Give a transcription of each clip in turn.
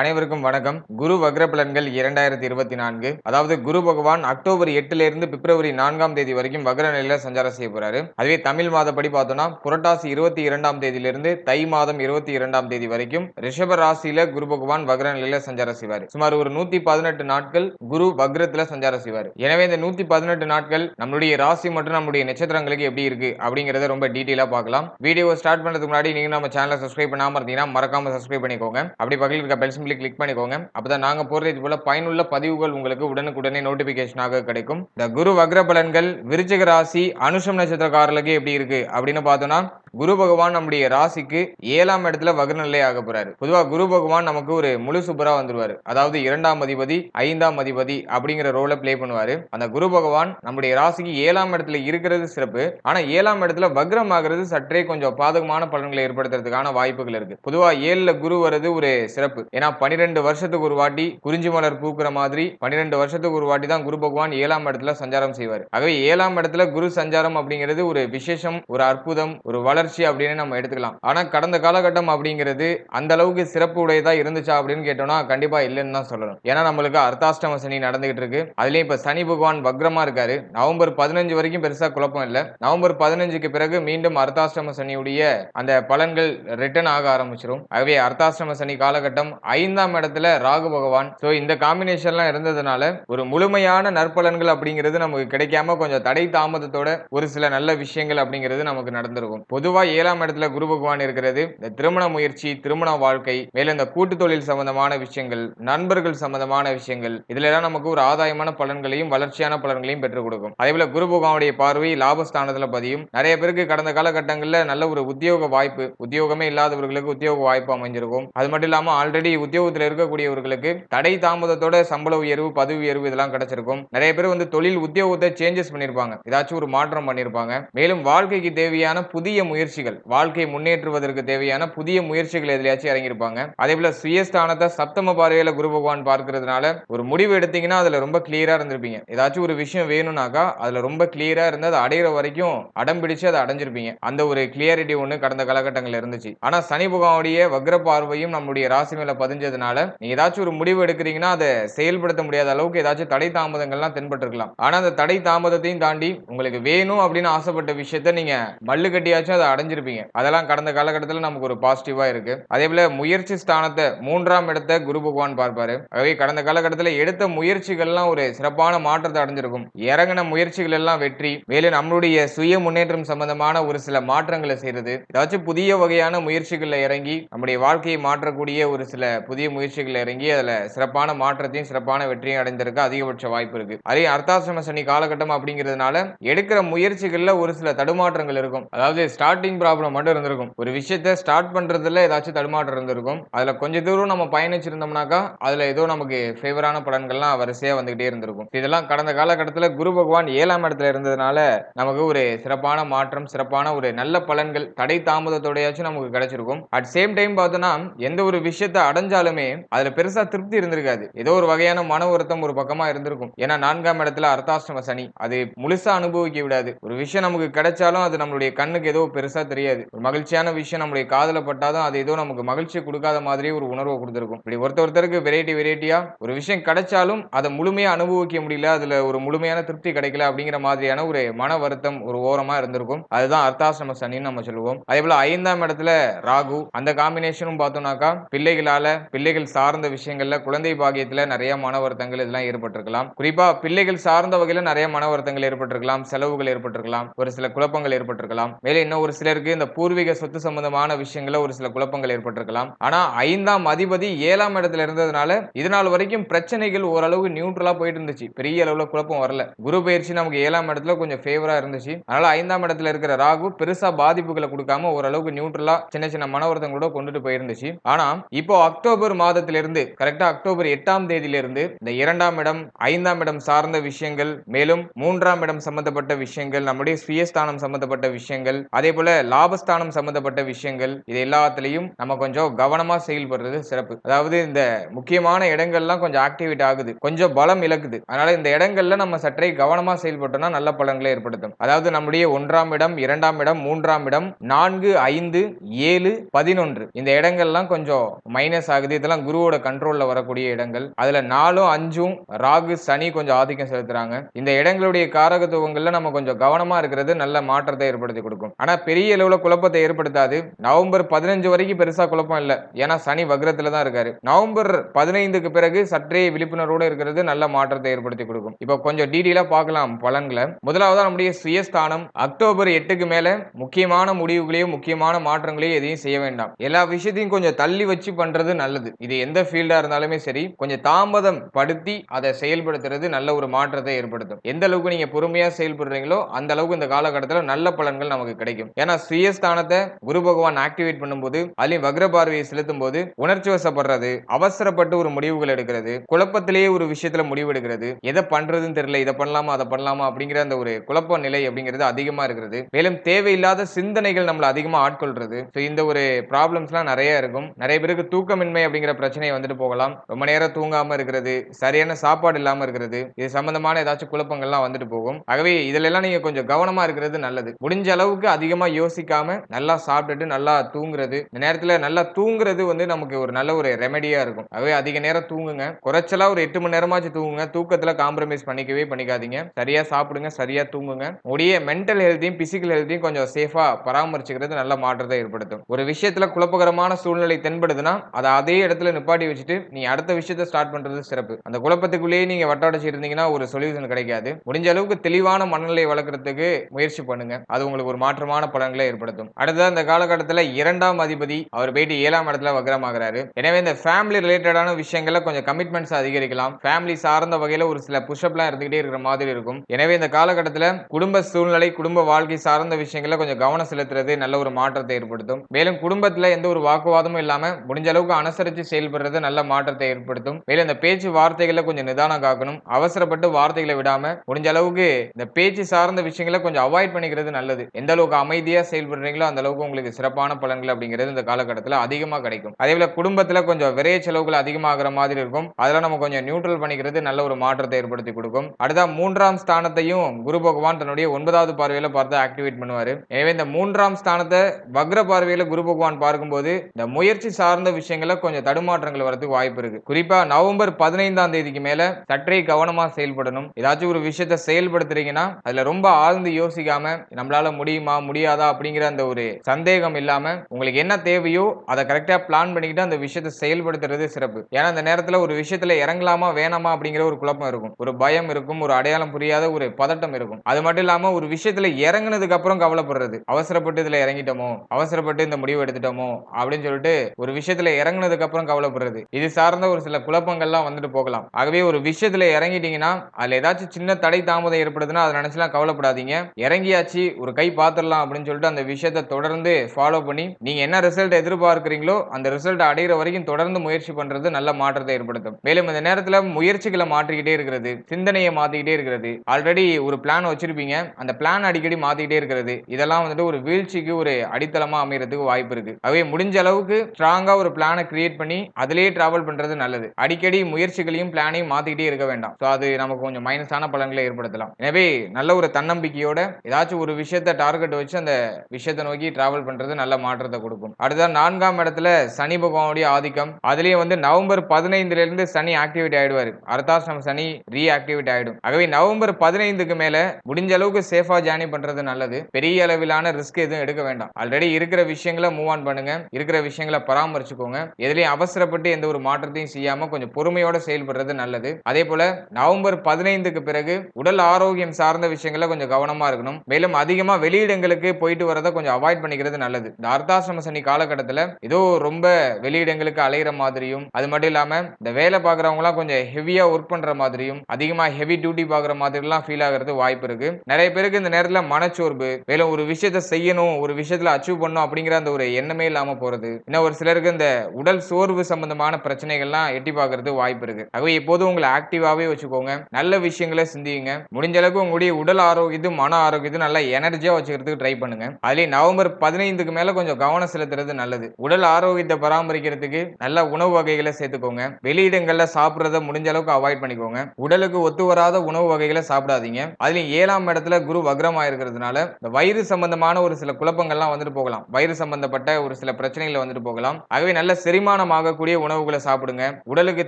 அனைவருக்கும் வணக்கம். குரு வக்ர பலன்கள் இரண்டாயிரத்தி இருபத்தி நான்கு. அதாவது குரு பகவான் அக்டோபர் எட்டுல இருந்து பிப்ரவரி நான்காம் தேதி வரைக்கும் வக்ர நிலையில சஞ்சாரம் செய்ய போறாரு. அதுவே தமிழ் மாதப்படி பார்த்தோம்னா புரட்டாசி இருபத்தி இரண்டாம் தேதியிலிருந்து தை மாதம் இருபத்தி இரண்டாம் தேதி வரைக்கும் ரிஷப ராசியில குரு பகவான் வக்ர நிலையில சஞ்சாரம் செய்வார். சுமார் ஒரு நூத்தி பதினெட்டு நாட்கள் குரு வக்ரத்துல சஞ்சாரம் செய்வார். எனவே இந்த நூத்தி பதினெட்டு நாட்கள் நம்மளுடைய ராசி மற்றும் நம்மளுடைய நட்சத்திரங்களுக்கு எப்படி இருக்கு அப்படிங்கறத ரொம்ப டீட்டெயிலா பார்க்கலாம். வீடியோ ஸ்டார்ட் பண்றதுக்கு முன்னாடி நீங்க நம்ம சேனலை சப்ஸ்கிரைப் பண்ணாம இருந்தீங்கன்னா மறக்காம சப்ஸ்கிரைப் பண்ணிக்கோங்க. அப்படி பக்கத்தில் இருக்க பெல்ஸ் சிம்பிளி கிளிக் பண்ணிக்கோங்க. அப்பதான் நாங்க போறது இது போல பயனுள்ள பதிவுகள் உங்களுக்கு உடனுக்குடனே நோட்டிபிகேஷனாக கிடைக்கும். இந்த குரு வக்ர பலன்கள் விருச்சிக ராசி அனுஷம் நட்சத்திரக்காரர்களுக்கு எப்படி இருக்கு அப்படின்னு பார்த்தோம்னா குரு பகவான் நம்முடைய ராசிக்கு ஏழாம் இடத்துல வக்ரநிலை ஆக போறாரு. பொதுவா குரு பகவான் நமக்கு ஒரு முழு சூப்பரா வந்துருவாரு. அதாவது இரண்டாம் அதிபதி ஐந்தாம் அதிபதி அப்படிங்கிற ரோலை ப்ளே பண்ணுவாரு. அந்த குரு பகவான் நம்முடைய ராசிக்கு ஏழாம் இடத்துல இருக்கிறது சிறப்பு. ஆனா ஏழாம் இடத்துல வக்ரம் ஆகிறது சற்றே கொஞ்சம் பாதகமான பலன்களை ஏற்படுத்துறதுக்கான வாய்ப்புகள் இருக்கு. பொதுவா ஏழுல குரு வர்றது ஒரு சிறப்பு. ஏன்னா பன்னிரெண்டு வருஷத்துக்கு ஒரு வாட்டி குறிஞ்சி மலர் பூக்குற மாதிரி பனிரெண்டு வருஷத்துக்கு ஒரு வாட்டி தான் குரு பகவான் ஏழாம் இடத்துல சஞ்சாரம் செய்வார். ஆகவே ஏழாம் இடத்துல குரு சஞ்சாரம் அப்படிங்கிறது ஒரு விசேஷம் ஒரு அற்புதம் ஒரு வளர் வளர்ச்சி அப்படின்னு நம்ம எடுத்துக்கலாம். ஆனால் கடந்த காலகட்டம் அப்படிங்கிறது அந்த அளவுக்கு சிறப்பு உடையதா இருந்துச்சா அப்படின்னு கேட்டோம்னா கண்டிப்பா இல்லைன்னு தான் சொல்லணும். ஏன்னா நம்மளுக்கு அர்த்தாஷ்டம சனி நடந்துகிட்டு இருக்கு. அதுலயும் இப்ப சனி பகவான் வக்ரமா இருக்காரு. நவம்பர் பதினஞ்சு வரைக்கும் பெருசா குழப்பம் இல்ல. நவம்பர் பதினஞ்சுக்கு பிறகு மீண்டும் அர்த்தாஷ்டம சனியுடைய அந்த பலன்கள் ரிட்டர்ன் ஆக ஆரம்பிச்சிடும் ஆகவே அர்த்தாஷ்டம சனி காலகட்டம் ஐந்தாம் இடத்துல ராகு பகவான். சோ இந்த காம்பினேஷன்லாம் இருந்ததுனால ஒரு முழுமையான நற்பலன்கள் அப்படிங்கிறது நமக்கு கிடைக்காம கொஞ்சம் தடை தாமதத்தோட ஒரு சில நல்ல விஷயங்கள் அப்படிங்கிறது நமக்கு நடந்திருக்கும். பொதுவாக பொதுவா ஏழாம் இடத்துல குரு பகவான் இருக்கிறது. இந்த திருமண முயற்சி திருமண வாழ்க்கை மேலும் இந்த கூட்டு தொழில் சம்பந்தமான விஷயங்கள் நண்பர்கள் சம்பந்தமான விஷயங்கள் இதுல எல்லாம் நமக்கு ஒரு ஆதாயமான பலன்களையும் வளர்ச்சியான பலன்களையும் பெற்றுக் கொடுக்கும். அதே போல குரு பகவானுடைய பார்வை லாபஸ்தானத்துல பதியும். நிறைய பேருக்கு கடந்த காலகட்டங்களில் நல்ல ஒரு உத்தியோக வாய்ப்பு உத்தியோகமே இல்லாதவர்களுக்கு உத்தியோக வாய்ப்பு அமைஞ்சிருக்கும். அது மட்டும் இல்லாம ஆல்ரெடி உத்தியோகத்தில் இருக்கக்கூடியவர்களுக்கு தடை தாமதத்தோட சம்பள உயர்வு பதவி உயர்வு இதெல்லாம் கிடைச்சிருக்கும். நிறைய பேர் வந்து தொழில் உத்தியோகத்தை சேஞ்சஸ் பண்ணிருப்பாங்க. ஏதாச்சும் ஒரு மாற்றம் பண்ணிருப்பாங்க. மேலும் வாழ்க்கைக்கு தேவையான புதிய முயற்சி முயற்சிகள் வாழ்க்கை முன்னேற்றுவதற்கு தேவையான புதிய முயற்சிகள் எதிலையாச்சும் இறங்கியிருப்பாங்க. அதே போல சுயஸ்தானத்தை சப்தம பார்வையில குரு பகவான் பார்க்கறதுனால ஒரு முடிவு எடுத்தீங்கன்னா அதுல ரொம்ப கிளியரா இருந்திருப்பீங்க. ஏதாச்சும் ஒரு விஷயம் வேணும்னாக்கா அதுல ரொம்ப கிளியரா இருந்து அதை அடையிற வரைக்கும் அடம் பிடிச்சு அதை அடைஞ்சிருப்பீங்க. அந்த ஒரு கிளியாரிட்டி ஒண்ணு கடந்த காலகட்டங்கள்ல இருந்துச்சு. ஆனா சனி பகவானுடைய வக்ர பார்வையும் நம்முடைய ராசி மேல பதிஞ்சதுனால நீங்க ஏதாச்சும் ஒரு முடிவு எடுக்கிறீங்கன்னா அதை செயல்படுத்த முடியாத அளவுக்கு ஏதாச்சும் தடை தாமதங்கள்லாம் தென்பட்டிருக்கலாம். ஆனா அந்த தடை தாமதத்தையும் தாண்டி உங்களுக்கு வேணும் அப்படின்னு ஆசைப்பட்ட விஷயத்த நீங்க மல்லு கட்டியாச்சும் அதை அடைஞ்சிருப்பீங்க. அதெல்லாம் கடந்த காலகட்டத்தில் நமக்கு ஒரு பாசிட்டிவா இருக்கு. அதே போல முயற்சி ஸ்தானத்தை மூன்றாம் இடத்தை குரு பகவான் பார்ப்பாரு. ஆகவே கடந்த காலகட்டத்தில் எடுத்த முயற்சிகள்லாம் ஒரு சிறப்பான மாற்றத்தை அடைஞ்சிருக்கும். இறங்கின முயற்சிகள் எல்லாம் வெற்றி மேலும் நம்மளுடைய சுய முன்னேற்றம் சம்பந்தமான ஒரு சில மாற்றங்களை செய்யறது ஏதாச்சும் புதிய வகையான முயற்சிகளில் இறங்கி நம்முடைய வாழ்க்கையை மாற்றக்கூடிய ஒரு சில புதிய முயற்சிகள் இறங்கி அதுல சிறப்பான மாற்றத்தையும் சிறப்பான வெற்றியும் அடைந்திருக்க அதிகபட்ச வாய்ப்பு இருக்கு. அதே அர்த்தாசிரம சனி காலகட்டம் அப்படிங்கிறதுனால எடுக்கிற முயற்சிகள்ல ஒரு சில தடுமாற்றங்கள் இருக்கும். அதாவது ஸ்டார்ட் ஸ்டார்டிங் ப்ராப்ளம் மட்டும் இருந்திருக்கும். ஒரு விஷயத்த ஸ்டார்ட் பண்றதுல ஏதாச்சும் தடுமாற்றம் இருந்திருக்கும். அதுல கொஞ்ச தூரம் நம்ம பயணிச்சிருந்தோம்னாக்கா அதுல ஏதோ நமக்கு ஃபேவரான பலன்கள்லாம் வரிசையா வந்துகிட்டே இருந்திருக்கும். இதெல்லாம் கடந்த காலகட்டத்தில் குரு பகவான் ஏழாம் இடத்துல இருந்ததுனால நமக்கு ஒரு சிறப்பான மாற்றம் சிறப்பான ஒரு நல்ல பலன்கள் தடை தாமதத்தோடையாச்சும் நமக்கு கிடைச்சிருக்கும். அட் சேம் டைம் பார்த்தோன்னா எந்த ஒரு விஷயத்த அடைஞ்சாலுமே அதுல பெருசா திருப்தி இருந்திருக்காது. ஏதோ ஒரு வகையான மன வருத்தம் ஒரு பக்கமா இருந்திருக்கும். ஏன்னா நான்காம் இடத்துல அர்த்தாஷ்டம சனி அது முழுசா அனுபவிக்க விடாது ஒரு விஷயம் நமக்கு கிடைச்சாலும் அது நம்மளுடைய கண்ணுக்கு ஏதோ பெருசாக தெரியாது. ஒரு மகிழ்ச்சியான விஷயம் நம்மளுடைய காதில் பட்டாதான் அது ஏதோ நமக்கு மகிழ்ச்சி கொடுக்காத மாதிரியே ஒரு உணர்வை கொடுத்துருக்கும். இப்படி ஒருத்த ஒருத்தருக்கு வெரைட்டி வெரைட்டியாக ஒரு விஷயம் கிடைச்சாலும் அதை முழுமையாக அனுபவிக்க முடியல அதில் ஒரு முழுமையான திருப்தி கிடைக்கல அப்படிங்கிற மாதிரியான ஒரு மன வருத்தம் ஒரு ஓரமாக இருந்திருக்கும். அதுதான் அர்த்தாசிரம சனின்னு நம்ம சொல்லுவோம். அதே போல் ஐந்தாம் இடத்துல ராகு அந்த காம்பினேஷனும் பார்த்தோம்னாக்கா பிள்ளைகளால் பிள்ளைகள் சார்ந்த விஷயங்களில் குழந்தை பாகியத்தில் நிறைய மன வருத்தங்கள் இதெல்லாம் ஏற்பட்டிருக்கலாம். குறிப்பாக பிள்ளைகள் சார்ந்த வகையில் நிறைய மன வருத்தங்கள் ஏற்பட்டிருக்கலாம் செலவுகள் ஏற்பட்டிருக்கலாம் ஒரு சில குழப்பங்கள் ஏற்பட்டிருக்கலாம். மேலே இன்னும் ஒரு சிலருக்கு இந்த பூர்வீக சொத்து சம்பந்தமான விஷயங்கள ஒரு சில குழப்பங்கள் ஏற்பட்டிருக்கலாம். ஆனா ஐந்தாம் அதிபதி ஏழாம் இடத்துல இருந்ததுனால இது நாள் வரைக்கும் பிரச்சனைகள் ஓரளவு நியூட்ரலா போயிட்டு இருந்துச்சு பெரிய அளவுல குழப்பம் வரல. குரு பயிற்சி நமக்கு ஏழாம் இடத்துல கொஞ்சம் ஃபேவரா இருந்துச்சு. அதனால ஐந்தாம் இடத்துல இருக்கிற ராகு பெருசா பாதிப்புகளை கொடுக்காம ஓரளவுக்கு நியூட்ரலா சின்ன சின்ன மன வருத்தங்களோட கொண்டுட்டு போயிருந்துச்சு. ஆனா இப்போ அக்டோபர் மாதத்திலிருந்து கரெக்டா அக்டோபர் எட்டாம் தேதியிலிருந்து இந்த இரண்டாம் இடம் ஐந்தாம் இடம் சார்ந்த விஷயங்கள் மேலும் மூன்றாம் இடம் சம்பந்தப்பட்ட விஷயங்கள் நம்முடைய சுயஸ்தானம் சம்பந்தப்பட்ட விஷயங்கள் அதே போல போல லாபஸ்தானம் சம்பந்தப்பட்ட விஷயங்கள் இது எல்லாத்துலேயும் நம்ம கொஞ்சம் கவனமா செயல்படுறது சிறப்பு. அதாவது இந்த முக்கியமான இடங்கள்லாம் கொஞ்சம் ஆக்டிவேட் ஆகுது. கொஞ்சம் பலம் இழக்குது. அதனால இந்த இடங்கள்ல நம்ம சற்றே கவனமா செயல்பட்டோம்னா நல்ல பலன்களை ஏற்படுத்தும். அதாவது நம்முடைய ஒன்றாம் இடம் இரண்டாம் இடம் மூன்றாம் இடம் நான்கு ஐந்து ஏழு பதினொன்று. இந்த இடங்கள்லாம் கொஞ்சம் மைனஸ் ஆகுது. இதெல்லாம் குருவோட கண்ட்ரோல்ல வரக்கூடிய இடங்கள். அதுல நாலும் அஞ்சும் ராகு சனி கொஞ்சம் ஆதிக்கம் செலுத்துறாங்க. இந்த இடங்களுடைய காரகத்துவங்கள்ல நம்ம கொஞ்சம் கவனமா இருக்கிறது நல்ல மாற்றத்தை ஏற்படுத்தி கொடுக்கும். ஆனா பெரிய அளவில் குழப்பத்தை ஏற்படுத்தாது. நவம்பர் பதினஞ்சு வரைக்கும் பெருசாக குழப்பம் இல்லை. ஏன்னா சனி வக்ரத்தில் தான் இருக்காரு. நவம்பர் பதினைந்துக்கு பிறகு சற்றே விழிப்புணர்வோடு இருக்கிறது நல்ல மாற்றத்தை ஏற்படுத்தி கொடுக்கும். இப்போ கொஞ்சம் டீடெயிலாக பார்க்கலாம் பலன்களை. முதலாவதாக நம்முடைய சுயஸ்தானம். அக்டோபர் எட்டுக்கு மேலே முக்கியமான முடிவுகளையும் முக்கியமான மாற்றங்களையும் எதையும் செய்ய வேண்டாம். எல்லா விஷயத்தையும் கொஞ்சம் தள்ளி வச்சு பண்ணுறது நல்லது. இது எந்த ஃபீல்டாக இருந்தாலுமே சரி கொஞ்சம் தாமதம் படுத்தி அதை செயல்படுத்துறது நல்ல ஒரு மாற்றத்தை ஏற்படுத்தும். எந்த அளவுக்கு நீங்கள் பொறுமையாக செயல்படுறீங்களோ அந்த அளவுக்கு இந்த காலகட்டத்தில் நல்ல பலன்கள் நமக்கு கிடைக்கும். ஏன்னா சுயஸ்தானத்தை குரு பகவான் ஆக்டிவேட் பண்ணும்போது அதுலயும் வக்ர பார்வையை செலுத்தும் போது உணர்ச்சி வசப்படுறது அவசரப்பட்டு ஒரு முடிவுகள் எடுக்கிறது குழப்பத்திலேயே ஒரு விஷயத்துல முடிவு எடுக்கிறது எதை பண்றதுன்னு தெரியல இதை பண்ணலாமா அதை பண்ணலாமா அப்படிங்கிற அந்த ஒரு குழப்ப நிலை அப்படிங்கிறது அதிகமா இருக்கிறது. மேலும் தேவையில்லாத சிந்தனைகள் நம்மள அதிகமா ஆட்கொள்றது. இந்த ஒரு ப்ராப்ளம்ஸ்லாம் நிறைய இருக்கும். நிறைய பேருக்கு தூக்கமின்மை அப்படிங்கிற பிரச்சனையை வந்துட்டு போகலாம். ரொம்ப நேரம் தூங்காம இருக்கிறது சரியான சாப்பாடு இல்லாம இருக்கிறது இது சம்பந்தமான ஏதாச்சும் குழப்பங்கள்லாம் வந்துட்டு போகும். ஆகவே இதுல எல்லாம் நீங்க கொஞ்சம் கவனமா இருக்கிறது நல்லது. முடிஞ்ச அளவுக்கு அதிகமா யோசிக்காம நல்லா சாப்பிட்டுட்டு நல்லா தூங்குறது. இந்த நேரத்தில் நல்லா தூங்குறது வந்து நமக்கு ஒரு நல்ல ஒரு ரெமெடியா இருக்கும். அதுவே அதிக நேரம் தூங்குங்க. குறைச்சலா ஒரு எட்டு மணி நேரமாச்சும் தூங்குங்க. தூக்கத்துல காம்ப்ரமைஸ் பண்ணிக்கவே பண்ணிக்காதீங்க. சரியா சாப்பிடுங்க சரியா தூங்குங்க. உடைய மென்டல் ஹெல்த்தையும் பிசிக்கல் ஹெல்த்தையும் கொஞ்சம் சேஃபா பராமரிச்சுக்கிறது நல்ல மாற்றத்தை ஏற்படுத்தும். ஒரு விஷயத்துல குழப்பகரமான சூழ்நிலை தென்படுதுன்னா அதை அதே இடத்துல நிப்பாட்டி வச்சுட்டு நீ அடுத்த விஷயத்த ஸ்டார்ட் பண்றது சிறப்பு. அந்த குழப்பத்துக்குள்ளேயே நீங்க வட்டாடச்சு இருந்தீங்கன்னா ஒரு சொல்யூஷன் கிடைக்காது. முடிஞ்ச அளவுக்கு தெளிவான மனநிலை வளர்க்கறதுக்கு முயற்சி பண்ணுங்க. அது உங்களுக்கு ஒரு மாற்றமான பலன்களை ஏற்படுத்தும். அடுத்தது இந்த காலகட்டத்தில் இரண்டாம் அதிபதி அவர் போயிட்டு ஏழாம் இடத்துல வக்ரமாகிறாரு. எனவே இந்த ஃபேமிலி ரிலேட்டடான விஷயங்களை கொஞ்சம் கமிட்மெண்ட்ஸ் அதிகரிக்கலாம். ஃபேமிலி சார்ந்த வகையில் ஒரு சில புஷ்அப்லாம் இருந்துகிட்டே இருக்கிற மாதிரி இருக்கும். எனவே இந்த காலகட்டத்தில் குடும்ப சூழ்நிலை குடும்ப வாழ்க்கை சார்ந்த விஷயங்களை கொஞ்சம் கவனம் செலுத்துறது நல்ல ஒரு மாற்றத்தை ஏற்படுத்தும். மேலும் குடும்பத்தில் எந்த ஒரு வாக்குவாதமும் இல்லாமல் முடிஞ்ச அளவுக்கு அனுசரித்து செயல்படுறது நல்ல மாற்றத்தை ஏற்படுத்தும். மேலும் இந்த பேச்சு வார்த்தைகளை கொஞ்சம் நிதானம் காக்கணும். அவசரப்பட்டு வார்த்தைகளை விடாம முடிஞ்ச அளவுக்கு இந்த பேச்சு சார்ந்த விஷயங்களை கொஞ்சம் அவாய்ட் பண்ணிக்கிறது நல்லது. எந்த அளவுக்கு அமைதி உறுதியாக செயல்படுறீங்களோ அந்த அளவுக்கு உங்களுக்கு சிறப்பான பலன்கள் அப்படிங்கிறது இந்த காலகட்டத்தில் அதிகமா கிடைக்கும். அதே போல குடும்பத்தில் கொஞ்சம் விரைய செலவுகள் அதிகமாகிற மாதிரி இருக்கும். அதெல்லாம் நம்ம கொஞ்சம் நியூட்ரல் பண்ணிக்கிறது நல்ல ஒரு மாற்றத்தை ஏற்படுத்தி கொடுக்கும். அடுத்த மூன்றாம் ஸ்தானத்தையும் குரு பகவான் தன்னுடைய ஒன்பதாவது பார்வையில பார்த்து ஆக்டிவேட் பண்ணுவார். எனவே இந்த மூன்றாம் ஸ்தானத்தை வக்ர பார்வையில குரு பகவான் பார்க்கும்போது இந்த முயற்சி சார்ந்த விஷயங்கள கொஞ்சம் தடுமாற்றங்கள் வரதுக்கு வாய்ப்பு இருக்கு. குறிப்பா நவம்பர் பதினைந்தாம் தேதிக்கு மேல சற்றே கவனமா செயல்படணும். ஏதாச்சும் ஒரு விஷயத்த செயல்படுத்துறீங்கன்னா அதுல ரொம்ப ஆழ்ந்து யோசிக்காம நம்மளால முடியுமா முடியாது அப்படிங்கிற அந்த ஒரு சந்தேகம் இல்லாம உங்களுக்கு என்ன தேவையோ அதை கரெக்டா பிளான் பண்ணிக்கிட்டு அந்த விஷயத்தை செயல்படுத்துறது சிறப்பு. ஏன்னா அந்த நேரத்துல ஒரு விஷயத்துல இறங்கலாமா வேணாமா அப்படிங்கிற ஒரு குழப்பம் இருக்கும். ஒரு பயம் இருக்கும் ஒரு அடையாளம் புரியாத ஒரு பதட்டம் இருக்கும். அது மட்டும் இல்லாம ஒரு விஷயத்துல இறங்குனதுக்கு அப்புறம் கவலைப்படுறது. அவசரப்பட்டு இதுல இறங்கிட்டோமோ அவசரப்பட்டு இந்த முடிவு எடுத்துட்டோமோ அப்படின்னு சொல்லிட்டு ஒரு விஷயத்துல இறங்குனதுக்கு அப்புறம் கவலைப்படுறது. இது சார்ந்த ஒரு சில குழப்பங்கள்லாம் வந்துட்டு போகலாம். ஆகவே ஒரு விஷயத்துல இறங்கிட்டீங்கன்னா அதுல ஏதாச்சும் சின்ன தடை தாமதம் ஏற்படுதுன்னா அதை நினைச்சுலாம் கவலைப்படாதீங்க. இறங்கியாச்சு ஒரு கை பாத்திரலாம் அப்படின்னு சொல்லிட்டு அந்த விஷயத்தை தொடர்ந்து ஃபாலோ பண்ணி நீங்கள் என்ன ரிசல்ட் எதிர்பார்க்குறீங்களோ அந்த ரிசல்ட் அடைகிற வரைக்கும் தொடர்ந்து முயற்சி பண்ணுறது நல்ல மாற்றத்தை ஏற்படுத்தும். மேலும் இந்த நேரத்தில் முயற்சிகளை மாற்றிக்கிட்டே இருக்கிறது சிந்தனையை மாற்றிக்கிட்டே இருக்கிறது. ஆல்ரெடி ஒரு பிளான் வச்சிருப்பீங்க அந்த பிளான் அடிக்கடி மாற்றிக்கிட்டே இருக்கிறது. இதெல்லாம் வந்துட்டு ஒரு வீழ்ச்சிக்கு ஒரு அடித்தளமாக அமைகிறதுக்கு வாய்ப்பு இருக்கு. அவை முடிஞ்ச அளவுக்கு ஸ்ட்ராங்காக ஒரு பிளானை கிரியேட் பண்ணி அதிலேயே டிராவல் பண்ணுறது நல்லது. அடிக்கடி முயற்சிகளையும் பிளானையும் மாற்றிக்கிட்டே இருக்க வேண்டாம். ஸோ அது நமக்கு கொஞ்சம் மைனஸான பலன்களை ஏற்படுத்தலாம். எனவே நல்ல ஒரு தன்னம்பிக்கையோட ஏதாச்சும் ஒரு விஷயத்தை டார்கெட் வச்சு அந்த விஷயத்தை நோக்கி டிராவல் பண்றது நல்ல மாற்றத்தை கொடுக்கும். அடுத்த நான்காம் இடத்துல சனி பகவானுடைய ஆதிக்கம். அதுலயும் வந்து நவம்பர் பதினைந்துல இருந்து சனி ஆக்டிவேட் ஆயிடுவாரு. அர்த்தாசிரம சனி ரீஆக்டிவேட் ஆயிடும். ஆகவே நவம்பர் பதினைந்துக்கு மேல முடிஞ்ச அளவுக்கு சேஃபா ஜேர்னி பண்றது நல்லது. பெரிய அளவிலான ரிஸ்க் எதுவும் எடுக்க வேண்டாம். ஆல்ரெடி இருக்கிற விஷயங்களை மூவ் ஆன் பண்ணுங்க. இருக்கிற விஷயங்களை பராமரிச்சுக்கோங்க. எதுலயும் அவசரப்பட்டு எந்த ஒரு மாற்றத்தையும் செய்யாம கொஞ்சம் பொறுமையோட செயல்படுறது நல்லது. அதே போல நவம்பர் பதினைந்துக்கு பிறகு உடல் ஆரோக்கியம் சார்ந்த விஷயங்கள கொஞ்சம் கவனமா இருக்கணும். மேலும் அதிகமா வெளியிடங்களுக்கு போயிட்டு வரதை கொஞ்சம் அவாய்ட் பண்ணிக்கிறது நல்லது. இந்த அர்த்தாசிரம சனி காலகட்டத்தில் ஏதோ ரொம்ப வெளியிடங்களுக்கு அலையிற மாதிரியும் அது மட்டும் இல்லாமல் இந்த வேலை பார்க்குறவங்களாம் கொஞ்சம் ஹெவியாக ஒர்க் பண்ணுற மாதிரியும் அதிகமாக ஹெவி டியூட்டி பார்க்குற மாதிரிலாம் ஃபீல் ஆகிறது வாய்ப்பு இருக்கு. நிறைய பேருக்கு இந்த நேரத்தில் மனச்சோர்வு மேலும் ஒரு விஷயத்த செய்யணும் ஒரு விஷயத்தில் அச்சீவ் பண்ணணும் அப்படிங்கிற அந்த ஒரு எண்ணமே இல்லாமல் போகிறது இன்னும் ஒரு சிலருக்கு இந்த உடல் சோர்வு சம்பந்தமான பிரச்சனைகள்லாம் எட்டி பார்க்கறது வாய்ப்பு இருக்கு. ஆகவே எப்போதும் உங்களை ஆக்டிவாகவே வச்சுக்கோங்க. நல்ல விஷயங்களை சிந்தியுங்க. முடிஞ்ச அளவுக்கு உங்களுடைய உடல் ஆரோக்கியத்தையும் மன ஆரோக்கியத்தையும் நல்லா எனர்ஜியாக வச்சுக்கிறதுக்கு ட்ரை பண்ணுங்க. பண்ணுங்க அதுலயும் நவம்பர் பதினைந்துக்கு மேல கொஞ்சம் கவனம் செலுத்துறது நல்லது. உடல் ஆரோக்கியத்தை பராமரிக்கிறதுக்கு நல்ல உணவு வகைகளை சேர்த்துக்கோங்க. வெளியிடங்கள்ல சாப்பிடுறத முடிஞ்ச அளவுக்கு அவாய்ட் பண்ணிக்கோங்க. உடலுக்கு ஒத்து வராத உணவு வகைகளை சாப்பிடாதீங்க. அதுலயும் ஏழாம் இடத்துல குரு வக்ரமா இருக்கிறதுனால இந்த வயிறு சம்பந்தமான ஒரு சில குழப்பங்கள்லாம் வந்துட்டு போகலாம். வயிறு சம்பந்தப்பட்ட ஒரு சில பிரச்சனைகள் வந்துட்டு போகலாம். ஆகவே நல்ல செரிமானம் ஆகக்கூடிய உணவுகளை சாப்பிடுங்க. உடலுக்கு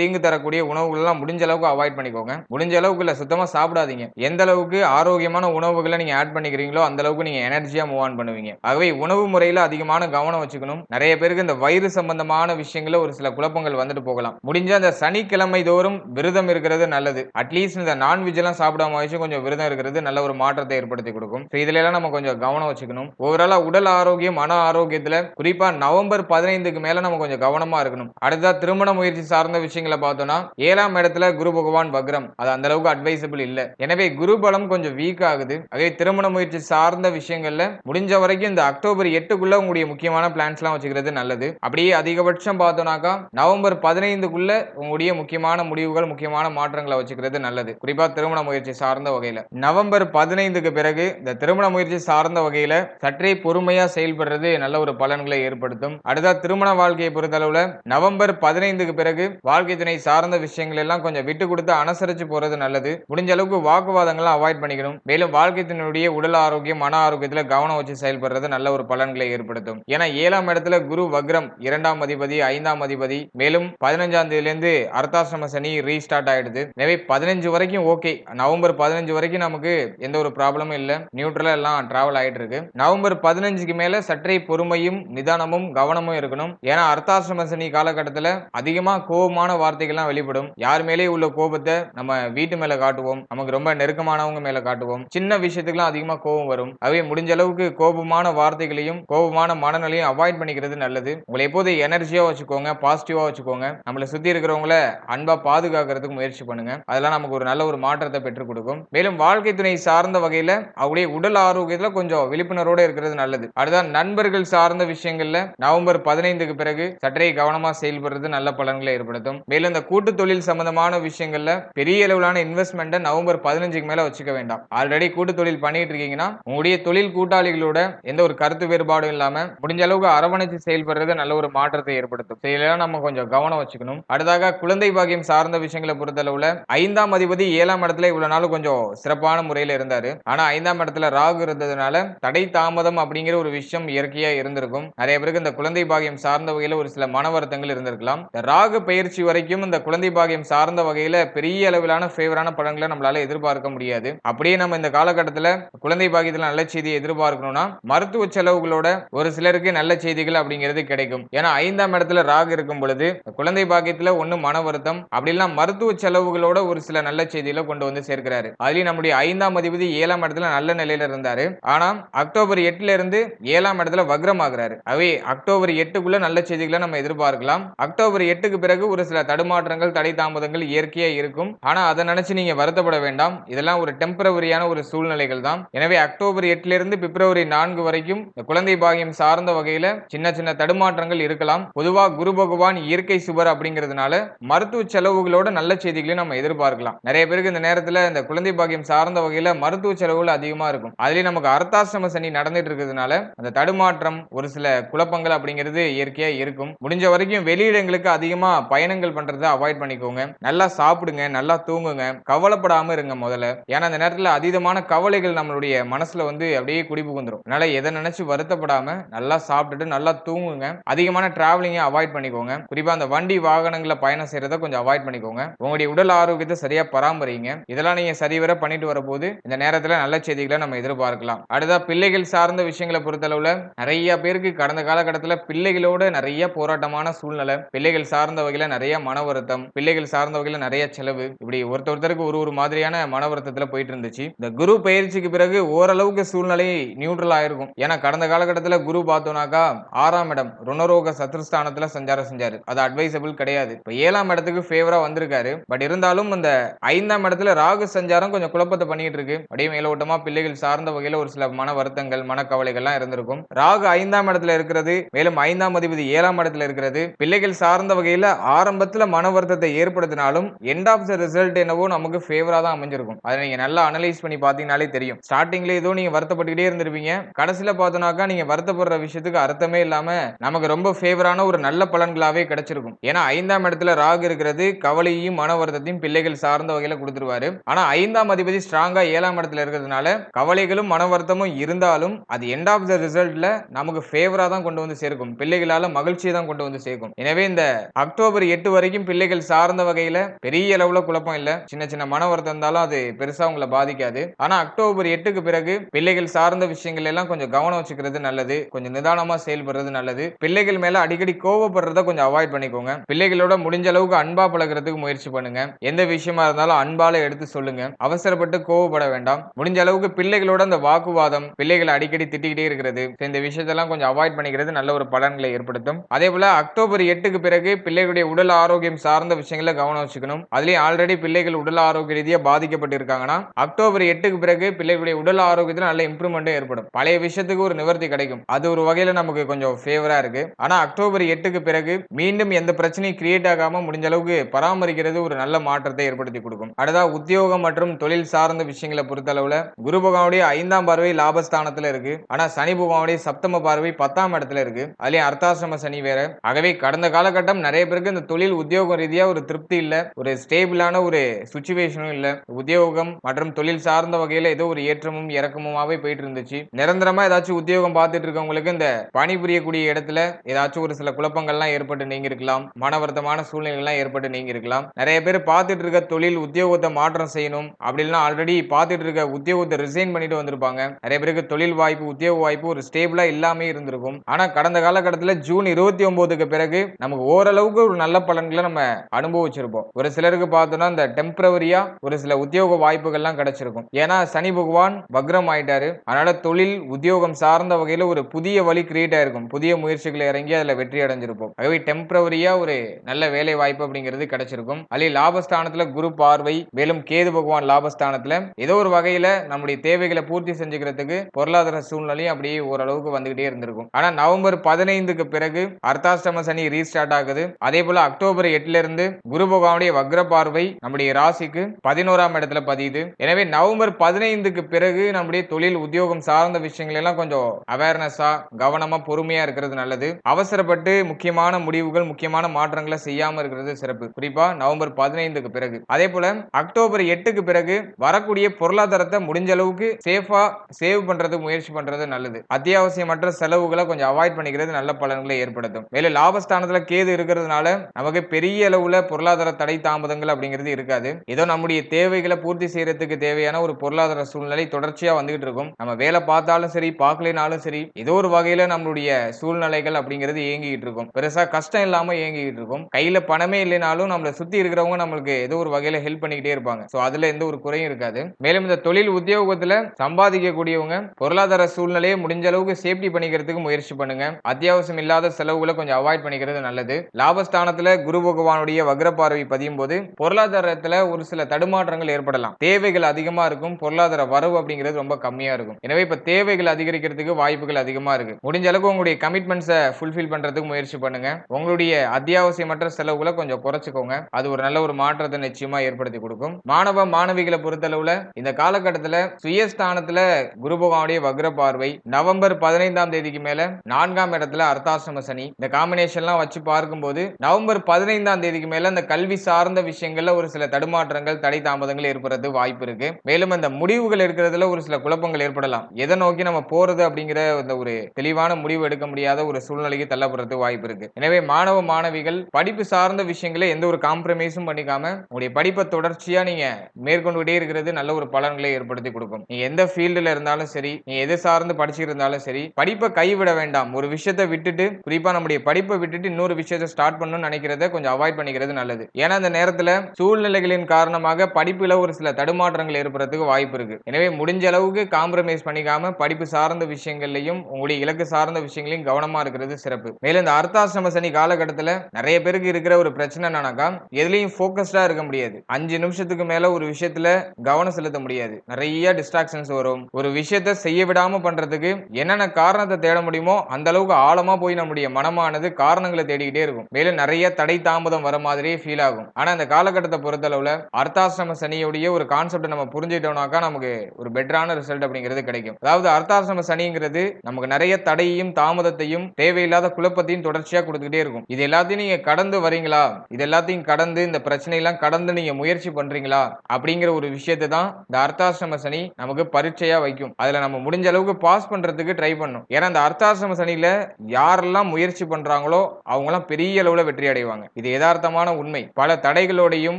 தீங்கு தரக்கூடிய உணவுகள் எல்லாம் முடிஞ்ச அளவுக்கு அவாய்ட் பண்ணிக்கோங்க. முடிஞ்ச அளவுக்கு இல்ல சுத்தமா சாப்பிடாதீங்க. எந்த அளவுக்கு ஆரோக்கியமான உணவுகளை நீங்க ஆட் பண்ணிக்கிறீங்களோ அந்த அளவுக்கு நீங்க எனர்ஜியா மூவ் ஆன் பண்ணுவீங்க. ஆகவே உணவு முறையில அதிகமான கவனம் வச்சுக்கணும். நிறைய பேருக்கு இந்த வயிறு சம்பந்தமான விஷயங்கள ஒரு சில குழப்பங்கள் வந்துட்டு போகலாம். முடிஞ்ச அந்த சனிக்கிழமை தோறும் விரதம் இருக்கிறது நல்லது. அட்லீஸ்ட் இந்த நான்வெஜ் எல்லாம் சாப்பிடாம வச்சு கொஞ்சம் விரதம் இருக்கிறது நல்ல ஒரு மாற்றத்தை ஏற்படுத்தி கொடுக்கும். இதுல எல்லாம் நம்ம கொஞ்சம் கவனம் வச்சுக்கணும். ஓவராலா உடல் ஆரோக்கியம் மன ஆரோக்கியத்துல குறிப்பா நவம்பர் பதினைந்துக்கு மேல நம்ம கொஞ்சம் கவனமா இருக்கணும். அடுத்தா திருமண முயற்சி சார்ந்த விஷயங்களை பார்த்தோம்னா ஏழாம் இடத்துல குரு பகவான் வக்ரம். அது அந்த அளவுக்கு அட்வைசபிள் இல்ல. எனவே குரு பலம் கொஞ்சம் வீக் ஆகுது. அதே திருமண முயற்சி சார்ந்த விஷயங்கள்ல முடிஞ்ச வரைக்கும் இந்த அக்டோபர் எட்டுக்குள்ள உங்களுடைய முக்கியமான பிளான்ஸ் எல்லாம் வச்சுக்கிறது நல்லது. அப்படியே அதிகபட்சம் பார்த்தோம்னாக்கா நவம்பர் பதினைந்துக்குள்ள உங்களுடைய முக்கியமான முடிவுகள் முக்கியமான மாற்றங்களை வச்சுக்கிறது நல்லது. குறிப்பா திருமண முயற்சி சார்ந்த வகையில. நவம்பர் பதினைந்துக்கு பிறகு இந்த திருமண முயற்சி சார்ந்த வகையில சற்றே பொறுமையா செயல்படுறது நல்ல ஒரு பலன்களை ஏற்படுத்தும். அடுத்த திருமண வாழ்க்கையை பொறுத்தளவுல நவம்பர் பதினைந்துக்கு பிறகு வாழ்க்கை துணை சார்ந்த விஷயங்கள் எல்லாம் கொஞ்சம் விட்டு கொடுத்து அனுசரிச்சு போறது நல்லது. முடிஞ்ச அளவுக்கு வாக்குவாதங்களை அவாய்ட் பண்ணிக்கணும். மேலும் வாழ்க்கை துணையுடைய உடல் ஆரோக்கியம் மன ஆரோக்கியத்துல கவனம் வச்சு செயல்படுறது நல்ல ஒரு பலன்களை ஏற்படுத்தும். ஏன்னா ஏழாம் இடத்துல குரு வக்ரம் இரண்டாம் அதிபதி ஐந்தாம் அதிபதி மேலும் பதினஞ்சாம் தேதியிலேருந்து அர்த்தாசிரம சனி ரீஸ்டார்ட் ஆயிடுது. எனவே பதினஞ்சு வரைக்கும் ஓகே நவம்பர் பதினஞ்சு வரைக்கும் நமக்கு எந்த ஒரு ப்ராப்ளமும் இல்லை. நியூட்ரலா எல்லாம் டிராவல் ஆயிட்டு இருக்கு. நவம்பர் பதினஞ்சுக்கு மேல சற்றே பொறுமையும் நிதானமும் கவனமும் இருக்கணும். ஏன்னா அர்த்தாசிரம சனி காலகட்டத்துல அதிகமா கோபமான வார்த்தைகள்லாம் வெளிப்படும். யார் மேலே உள்ள கோபத்தை நம்ம வீட்டு மேல காட்டுவோம். நமக்கு ரொம்ப நெருக்கமானவங்க மேல காட்டுவோம். சின்ன விஷயத்துக்குலாம் அதிகமா கோபம் வரும். அவை முடிஞ்ச அளவு அளவுக்கு கோபமான வார்த்தைகளையும் கோபமான மனநிலையும் அவாய்ட் பண்ணிக்கிறது நல்லது. உங்களை எப்போது எனர்ஜியா வச்சுக்கோங்க பாசிட்டிவா வச்சுக்கோங்க. நம்மளை சுத்தி இருக்கிறவங்கள அன்பா பாதுகாக்கிறதுக்கு முயற்சி பண்ணுங்க. அதெல்லாம் நமக்கு ஒரு நல்ல ஒரு மாற்றத்தை பெற்றுக் கொடுக்கும். மேலும் வாழ்க்கை துணை சார்ந்த வகையில அவருடைய உடல் ஆரோக்கியத்துல கொஞ்சம் விழிப்புணர்வோட இருக்கிறது நல்லது. அடுத்ததான் நண்பர்கள் சார்ந்த விஷயங்கள்ல நவம்பர் பதினைந்துக்கு பிறகு சற்றே கவனமா செயல்படுறது நல்ல பலன்களை ஏற்படுத்தும். மேலும் இந்த கூட்டு தொழில் சம்பந்தமான விஷயங்கள்ல பெரிய அளவிலான இன்வெஸ்ட்மெண்ட்டை நவம்பர் பதினஞ்சுக்கு மேல வச்சுக்க வேண்டாம். ஆல்ரெடி கூட்டு தொழில் பண்ணிட்டு இருக்கீங்கன்னா உங்களுடைய தொழில் கூட்டாளிகளோட எந்த ஒரு கருத்து வேறுபாடும் இல்லாம முடிஞ்ச அளவுக்கு அரவணைச்சு செயல்படுறது நல்ல ஒரு மாற்றத்தை ஏற்படுத்தும். So இதெல்லாம் நம்ம கொஞ்சம் கவனம் வச்சுக்கணும். அடுத்ததாக குழந்தை பாக்கியம் சார்ந்த விஷயங்களை பொறுத்தளவுல ஐந்தாம் அதிபதி ஏழாம் இடத்துல இவ்வளவு நாள் கொஞ்சம் சிறப்பான முறையில இருந்தாரு. ஆனா ஐந்தாம் இடத்துல ராகு இருந்ததுனால தடை தாமதம் அப்படிங்கிற ஒரு விஷயம் இயற்கையா இருந்திருக்கும். நிறைய பேருக்கு இந்த குழந்தை பாகியம் சார்ந்த வகையில ஒரு சில மன வருத்தங்கள் இருந்திருக்கலாம். ராகு பயிற்சி வரைக்கும் இந்த குழந்தை பாகியம் சார்ந்த வகையில பெரிய அளவிலான ஃபேவரான படங்களை நம்மளால எதிர்பார்க்க முடியாது. அப்படியே நம்ம இந்த காலகட்டத்துல குழந்தை பாகியத்தில் நல்ல செய்தியை இருக்கணும்னா மருத்துவ செலவுகளோட ஒரு சிலருக்கு நல்ல செய்திகள் அப்படிங்கிறது கிடைக்கும். ஏன்னா ஐந்தாம் இடத்துல ராகு இருக்கும் பொழுது குழந்தை பாக்கியத்துல ஒண்ணு மன வருத்தம் அப்படிலாம் மருத்துவ செலவுகளோட ஒரு சில நல்ல செய்திகளை கொண்டு வந்து சேர்க்கிறாரு. அதுலயும் நம்முடைய ஐந்தாம் அதிபதி ஏழாம் இடத்துல நல்ல நிலையில இருந்தாரு. ஆனா அக்டோபர் எட்டுல இருந்து ஏழாம் இடத்துல வக்ரம் ஆகிறாரு அவை அக்டோபர் எட்டுக்குள்ள நல்ல செய்திகளை நம்ம எதிர்பார்க்கலாம். அக்டோபர் எட்டுக்கு பிறகு ஒரு சில தடுமாற்றங்கள் தடை தாமதங்கள் இயற்கையா இருக்கும். ஆனா அதை நினைச்சு நீங்க வருத்தப்பட வேண்டாம். இதெல்லாம் ஒரு டெம்பரவரியான ஒரு சூழ்நிலைகள் தான். எனவே அக்டோபர் எட்டுல இருந்து பிப்ரவரி பிப்ரவரி நான்கு வரைக்கும் இந்த குழந்தை பாகியம் சார்ந்த வகையில சின்ன சின்ன தடுமாற்றங்கள் இருக்கலாம். பொதுவா குரு பகவான் இயற்கை சுபர் அப்படிங்கிறதுனால மருத்துவ செலவுகளோட நல்ல செய்திகளையும் நம்ம எதிர்பார்க்கலாம். நிறைய பேருக்கு இந்த நேரத்துல இந்த குழந்தை பாகியம் சார்ந்த வகையில மருத்துவ செலவுகள் அதிகமா இருக்கும். அதுலயும் நமக்கு அர்த்தாசிரம சனி நடந்துட்டு இருக்கிறதுனால அந்த தடுமாற்றம் ஒரு சில குழப்பங்கள் அப்படிங்கிறது இயற்கையா இருக்கும். முடிஞ்ச வரைக்கும் வெளியிடங்களுக்கு அதிகமா பயணங்கள் பண்றதை அவாய்ட் பண்ணிக்கோங்க. நல்லா சாப்பிடுங்க நல்லா தூங்குங்க. கவலைப்படாம இருங்க முதல்ல. ஏன்னா அந்த நேரத்துல அதீதமான கவலைகள் நம்மளுடைய மனசுல வந்து அப்படியே குடி புகுந்துரும் அதனால எதை நினைச்சு வருத்தப்படாம நல்லா சாப்பிட்டுட்டு நல்லா தூங்குங்க. அதிகமான டிராவலிங்கை அவாய்ட் பண்ணிக்கோங்க. குறிப்பா அந்த வண்டி வாகனங்களை பயணம் செய்யறத கொஞ்சம் அவாய்ட் பண்ணிக்கோங்க. உங்களுடைய உடல் ஆரோக்கியத்தை சரியா பராமரிங்க. இதெல்லாம் நீங்க சரிவர பண்ணிட்டு வரும்போது இந்த நேரத்துல நல்ல செய்திகளை நம்ம எதிர்பார்க்கலாம். அடுத்தா பிள்ளைகள் சார்ந்த விஷயங்களை பொறுத்தளவுல நிறைய பேருக்கு கடந்த காலகட்டத்தில் பிள்ளைகளோட நிறைய போராட்டமான சூழ்நிலை. பிள்ளைகள் சார்ந்த வகையில நிறைய மன வருத்தம். பிள்ளைகள் சார்ந்த வகையில நிறைய செலவு. இப்படி ஒருத்தர் ஒருத்தருக்கு ஒரு ஒரு மாதிரியான மன வருத்தத்துல போயிட்டு இருந்துச்சு. இந்த குரு பயிற்சிக்கு பிறகு ஓரளவுக்கு சூழ்நிலை நியூட்ரல் ஆயிருக்கும். ஏன்னா கடந்த காலகட்டத்தில் குரு பார்த்தோம்னாக்கா ஆறாம் இடம் ருணரோக சத்ருஸ்தானத்தில் சஞ்சாரம் செஞ்சார். அது அட்வைசபிள் கிடையாது. இப்போ ஏழாம் இடத்துக்கு ஃபேவராக வந்திருக்காரு. பட் இருந்தாலும் இந்த ஐந்தாம் இடத்துல ராகு சஞ்சாரம் கொஞ்சம் குழப்பத்தை பண்ணிட்டு இருக்கு அப்படியே மேலோட்டமாக பிள்ளைகள் சார்ந்த வகையில் ஒரு சில மன வருத்தங்கள் மனக்கவலைகள்லாம் இருந்திருக்கும். ராகு ஐந்தாம் இடத்துல இருக்கிறது மேலும் ஐந்தாம் அதிபதி ஏழாம் இடத்துல இருக்கிறது. பிள்ளைகள் சார்ந்த வகையில் ஆரம்பத்தில் மன வருத்தத்தை ஏற்படுத்தினாலும் எண்ட் ஆஃப் த ரிசல்ட் என்னவோ நமக்கு ஃபேவராக தான் அமைஞ்சிருக்கும். அதை நீங்கள் நல்லா அனலைஸ் பண்ணி பார்த்தீங்கனாலே தெரியும். ஸ்டார்டிங்ல ஏதோ நீங்கள் வருத்தப்பட்டுக்கிட்டே இருந்து இருப்பீங்க கடைசியில் பார்த்தோம்னாக்கா நீங்கள் வருத்தப்படுற விஷயத்துக்கு அர்த்தமே இல்லாமல் நமக்கு ரொம்ப ஃபேவரான ஒரு நல்ல பலன்களாகவே கிடைச்சிருக்கும். ஏன்னா ஐந்தாம் இடத்துல ராகு இருக்கிறது கவலையும் மன வருத்தத்தையும் பிள்ளைகள் சார்ந்த வகையில் கொடுத்துருவாரு. ஆனால் ஐந்தாம் அதிபதி ஸ்ட்ராங்காக ஏழாம் இடத்துல இருக்கிறதுனால கவலைகளும் மன வருத்தமும் இருந்தாலும் அது எண்ட் ஆஃப் த ரிசல்ட்ல நமக்கு ஃபேவராக தான் கொண்டு வந்து சேர்க்கும். பிள்ளைகளால் மகிழ்ச்சியை தான் கொண்டு வந்து சேர்க்கும். எனவே இந்த அக்டோபர் எட்டு வரைக்கும் பிள்ளைகள் சார்ந்த வகையில் பெரிய அளவில் குழப்பம் இல்லை. சின்ன சின்ன மன வருத்தம் இருந்தாலும் அது பெருசாக உங்களை பாதிக்காது. ஆனால் அக்டோபர் எட்டுக்கு பிறகு பிள்ளைகள் சார்ந்த விஷயம் விஷயங்கள் எல்லாம் கொஞ்சம் கவனம் வச்சுக்கிறது நல்லது. கொஞ்சம் நிதானமா செயல்படுறது நல்லது. பிள்ளைகள் மேல அடிக்கடி கோவப்படுறத கொஞ்சம் அவாய்ட் பண்ணிக்கோங்க. பிள்ளைகளோட முடிஞ்ச அளவுக்கு அன்பா பழகுறதுக்கு முயற்சி பண்ணுங்க. எந்த விஷயமா இருந்தாலும் அன்பால எடுத்து சொல்லுங்க. அவசரப்பட்டு கோவப்பட வேண்டாம். முடிஞ்ச அளவுக்கு பிள்ளைகளோட அந்த வாக்குவாதம் பிள்ளைகளை அடிக்கடி திட்டிக்கிட்டே இருக்கிறது இந்த விஷயத்தெல்லாம் கொஞ்சம் அவாய்ட் பண்ணிக்கிறது நல்ல ஒரு பலன்களை ஏற்படுத்தும். அதே போல அக்டோபர் எட்டுக்கு பிறகு பிள்ளைகளுடைய உடல் ஆரோக்கியம் சார்ந்த விஷயங்களை கவனம் வச்சுக்கணும். அதுலயும் ஆல்ரெடி பிள்ளைகள் உடல் ஆரோக்கிய ரீதியா பாதிக்கப்பட்டு இருக்காங்கன்னா அக்டோபர் எட்டுக்கு பிறகு பிள்ளைகளுடைய உடல் ஆரோக்கியத்தில் நல்ல இம்ப்ரூவ்மெண்ட்டும் ஏற்படும். பழைய விஷயத்துக்கு ஒரு நிவர்த்தி கிடைக்கும். அது ஒரு வகையில நமக்கு கொஞ்சம் ஃபேவரா இருக்கு. ஆனா அக்டோபர் எட்டுக்கு பிறகு மீண்டும் எந்த பிரச்சனையும் கிரியேட் ஆகாம முடிஞ்ச அளவுக்கு பராமரிக்கிறது ஒரு நல்ல மாற்றத்தை ஏற்படுத்தி கொடுக்கும். அடுத்தா உத்தியோகம் மற்றும் தொழில் சார்ந்த விஷயங்களை பொறுத்தளவுல குரு பகவானுடைய ஐந்தாம் பார்வை லாபஸ்தானத்துல இருக்கு. ஆனா சனி பகவானுடைய சப்தம பார்வை பத்தாம் இடத்துல இருக்கு. அதுலயும் அர்த்தாசிரம சனி வேற. ஆகவே கடந்த காலகட்டம் நிறைய பேருக்கு இந்த தொழில் உத்தியோகம் ரீதியா ஒரு திருப்தி இல்ல. ஒரு ஸ்டேபிளான ஒரு சுச்சுவேஷனும் இல்ல. உத்தியோகம் மற்றும் தொழில் சார்ந்த வகையில ஏதோ ஒரு ஏற்றமும் இறக்கமுமாவே போயிட்டு இருந்துச்சு. நிரந்தரமா ஏதாச்சும் உத்தியோகம் பார்த்துட்டு இருக்கவங்களுக்கு இந்த பணிபுரியக்கூடிய இடத்துல ஏதாச்சும் ஒரு சில குழப்பங்கள்லாம் ஏற்பட்டு நீங்க இருக்கலாம் மன வருத்தமான சூழ்நிலைகள்லாம் ஏற்பட்டு நீங்க இருக்கலாம் நிறைய பேர் பார்த்துட்டு இருக்க தொழில் உத்தியோகத்தை மாற்றம் செய்யணும் அப்படி இல்லைன்னா ஆல்ரெடி பார்த்துட்டு இருக்க உத்தியோகத்தை ரிசைன் பண்ணிட்டு வந்திருப்பாங்க. நிறைய பேருக்கு தொழில் வாய்ப்பு உத்தியோக வாய்ப்பு ஒரு ஸ்டேபிளா இல்லாம இருந்திருக்கும். ஆனா கடந்த காலகட்டத்தில் ஜூன் இருபத்தி ஒன்பதுக்கு பிறகு நமக்கு ஓரளவுக்கு ஒரு நல்ல பலன்களை நம்ம அனுபவிச்சிருப்போம். ஒரு சிலருக்கு பார்த்தோம்னா இந்த டெம்பரவரியா ஒரு சில உத்தியோக வாய்ப்புகள்லாம் கிடைச்சிருக்கும். ஏன்னா சனி பகவான் வக்ரம் ஆயிட்டாரு. அதனால தொழில் உத்தியோகம் சார்ந்த வகையில் ஒரு புதிய வழி கிரியேட் ஆயிருக்கும். புதிய முயற்சிகளை இறங்கி அதில் வெற்றி அடைஞ்சிருப்போம். ஆகவே டெம்பரவரியா ஒரு நல்ல வேலை வாய்ப்பு அப்படிங்கிறது கிடைச்சிருக்கும். அதில் லாபஸ்தானத்துல குரு பார்வை மேலும் கேது பகவான் லாபஸ்தானத்துல ஏதோ ஒரு வகையில நம்முடைய தேவைகளை பூர்த்தி செஞ்சுக்கிறதுக்கு பொருளாதார சூழ்நிலையும் அப்படியே ஓரளவுக்கு வந்துகிட்டே இருந்திருக்கும். ஆனா நவம்பர் பதினைந்துக்கு பிறகு அர்த்தாஷ்டம சனி ரீஸ்டார்ட் ஆகுது. அதே போல அக்டோபர் எட்டுல இருந்து குரு பகவானுடைய வக்ர பார்வை நம்முடைய ராசிக்கு பதினோராம் இடத்துல பதியுது. எனவே நவம்பர் பதினைந்துக்கு பிறகு நம்முடைய தொழில் உத்தியோகம் சார்ந்த விஷயங்கள் எல்லாம் கொஞ்சம் அவேர்னஸா கவனமா பொறுமையா இருக்கிறது நல்லது. அவசரப்பட்டு முக்கியமான முடிவுகள் முக்கியமான மாற்றங்களை செய்யாம இருக்கிறது சிறப்பு. குறிப்பா நவம்பர் பதினைந்துக்கு பிறகு. அதே போல அக்டோபர் எட்டுக்கு பிறகு வரக்கூடிய பொருளாதாரத்தை முடிஞ்ச அளவுக்கு சேஃபா சேவ் பண்றதுக்கு முயற்சி பண்றது நல்லது. அத்தியாவசியமற்ற செலவுகளை கொஞ்சம் அவாய்ட் பண்ணிக்கிறது நல்ல பலன்களை ஏற்படுத்தும். மேலும் லாபஸ்தானத்துல கேது இருக்கிறதுனால நமக்கு பெரிய அளவுல பொருளாதார தடை தாமதங்கள் அப்படிங்கிறது இருக்காது. ஏதோ நம்முடைய தேவைகளை பூர்த்தி செய்யறதுக்கு தேவையான ஒரு பொருளாதார சூழ்நிலை தொடர்ச்சியா வந்துகிட்டு இருக்கும். நம்ம வேலை பார்த்தாலும் சரி பார்க்கலைனாலும் சரி ஏதோ ஒரு வகையில நம்மளுடைய சூழ்நிலைகள் அப்படிங்கிறது இயங்கிட்டு இருக்கும். பெருசா கஷ்டம் இல்லாம இயங்கிட்டு இருக்கும். கையில பணமே இல்லைனாலும் நம்மளை சுத்தி இருக்கிறவங்க நம்மளுக்கு ஏதோ ஒரு வகையில ஹெல்ப் பண்ணிக்கிட்டே இருப்பாங்க. சோ அதுல எந்த ஒரு குறையும் இருக்காது. மேலும் இந்த தொழில் உத்தியோகத்துல சம்பாதிக்கக்கூடியவங்க பொருளாதார சூழ்நிலையை முடிஞ்ச அளவுக்கு சேஃப்டி பண்ணிக்கிறதுக்கு முயற்சி பண்ணுங்க. அத்தியாவசியம் இல்லாத செலவுகளை கொஞ்சம் அவாய்ட் பண்ணிக்கிறது நல்லது. லாபஸ்தானத்துல குரு பகவானுடைய வக்ர பார்வை பதியும் போது பொருளாதாரத்துல ஒரு சில தடுமாற்றங்கள் ஏற்படலாம். தேவைகள் அதிகமா இருக்கும். பொருளாதார வரவு அப்படிங்கிறது ரொம்ப கம்மியா இருக்கும். எனவே இப்போ தேவைகள் அதிகரிக்கிறதுக்கு வாய்ப்புகள் அதிகமா இருக்கு. முடிஞ்ச அளவுக்கு உங்களுடைய கமிட்மெண்ட்ஸை ஃபுல்ஃபில் பண்றதுக்கு முயற்சி பண்ணுங்க. உங்களுடைய அத்தியாவசியமற்ற செலவுகளை கொஞ்சம் குறைச்சிக்கோங்க. அது ஒரு நல்ல ஒரு மாற்றத்தை நிச்சயமா ஏற்படுத்தி கொடுக்கும். மாணவ மாணவிகளை பொறுத்தளவுல இந்த காலகட்டத்துல சுயஸ்தானத்துல குரு பகவானுடைய வக்ர பார்வை நவம்பர் பதினைந்தாம் தேதிக்கு மேல நான்காம் இடத்துல அர்த்தாசிரம சனி இந்த காம்பினேஷன்லாம் வச்சு பார்க்கும்போது நவம்பர் பதினைந்தாம் தேதிக்கு மேல இந்த கல்வி சார்ந்த விஷயங்கள்ல ஒரு சில தடுமாற்றங்கள் தடை தாமதங்கள் ஏற்படுறது வாய்ப்பு இருக்கு. மேலும் அந்த முடிவுகள் எடுக்கிறதுல ஒரு சில குழப்பங்கள் ஏற்படலாம். எதை நோக்கி நம்ம போறது அப்படிங்கிற அந்த ஒரு தெளிவான முடிவு எடுக்க முடியாத ஒரு சூழ்நிலைக்கு தள்ளப்படுறது வாய்ப்பு இருக்கு. எனவே மாணவ மாணவிகள் படிப்பு சார்ந்த விஷயங்களை எந்த ஒரு காம்ப்ரமைஸும் பண்ணிக்காம உங்களுடைய படிப்பை தொடர்ச்சியா நீங்க மேற்கொண்டுகிட்டே இருக்கிறது நல்ல ஒரு பலன்களை ஏற்படுத்தி கொடுக்கும். நீ எந்த ஃபீல்டுல இருந்தாலும் சரி நீ எது சார்ந்து படிச்சுட்டு இருந்தாலும் சரி படிப்பை கைவிட வேண்டாம். ஒரு விஷயத்தை விட்டுட்டு குறிப்பா நம்முடைய படிப்பை விட்டுட்டு இன்னொரு விஷயத்தை ஸ்டார்ட் பண்ணணும்னு நினைக்கிறத கொஞ்சம் அவாய்ட் பண்ணிக்கிறது நல்லது. ஏன்னா அந்த நேரத்துல சூழ்நிலைகளின் காரணமாக படிப்புல ஒரு சில தடுமாற்றங்கள் ஏற்படுறதுக்கு வாய்ப்பு இருக்கு. எனவே முடிஞ்ச அளவுக்கு காம்ப்ரமைஸ் பண்ணிக்காம படிப்பு சார்ந்த விஷயங்கள்லையும் உங்களுடைய இலக்கு சார்ந்த விஷயங்களையும் கவனமாக இருக்கிறது சிறப்பு. மேலும் இந்த அர்த்தாசிரம சனி காலகட்டத்தில் நிறைய பேருக்கு இருக்கிற ஒரு பிரச்சனை என்னன்னாக்கா எதுலையும் ஃபோக்கஸ்டாக இருக்க முடியாது. அஞ்சு நிமிஷத்துக்கு மேலே ஒரு விஷயத்தில் கவனம் செலுத்த முடியாது. நிறைய டிஸ்ட்ராக்ஷன்ஸ் வரும். ஒரு விஷயத்த செய்ய விடாமல் பண்ணுறதுக்கு என்னென்ன காரணத்தை தேட முடியுமோ அந்த அளவுக்கு ஆழமாக போய் நம்முடைய மனமானது காரணங்களை தேடிக்கிட்டே இருக்கும். மேலும் நிறைய தடை தாமதம் வர மாதிரியே ஃபீல் ஆகும். ஆனால் இந்த காலகட்டத்தை பொறுத்தளவில் அர்த்தாசிரம சனியுடைய ஒரு கான்செப்டை நம்ம புரிஞ்சுக்கிட்டோம்னாக்கா நமக்கு ஒரு பெட்டரான ரிசல்ட் அப்படிங்கிறது கிடைக்கும். அதாவது அர்த்தாசிரம சனிங்கிறது நமக்கு நிறைய தடையையும் தாமதத்தையும் தேவையில்லாத குழப்பத்தையும் தொடர்ச்சியா கொடுத்துக்கிட்டே இருக்கும். இது எல்லாத்தையும் நீங்க கடந்து வரீங்களா? இது எல்லாத்தையும் கடந்து இந்த பிரச்சனை எல்லாம் கடந்து நீங்க முயற்சி பண்றீங்களா? அப்படிங்கிற ஒரு விஷயத்தை தான் இந்த அர்த்தாசிரம சனி நமக்கு பரீட்சையா வைக்கும். அதுல நம்ம முடிஞ்ச அளவுக்கு பாஸ் பண்றதுக்கு ட்ரை பண்ணும். ஏன்னா இந்த அர்த்தாசிரம சனியில யாரெல்லாம் முயற்சி பண்றாங்களோ அவங்க எல்லாம் பெரிய அளவுல வெற்றி அடைவாங்க. இது யதார்த்தமான உண்மை. பல தடைகளோடையும்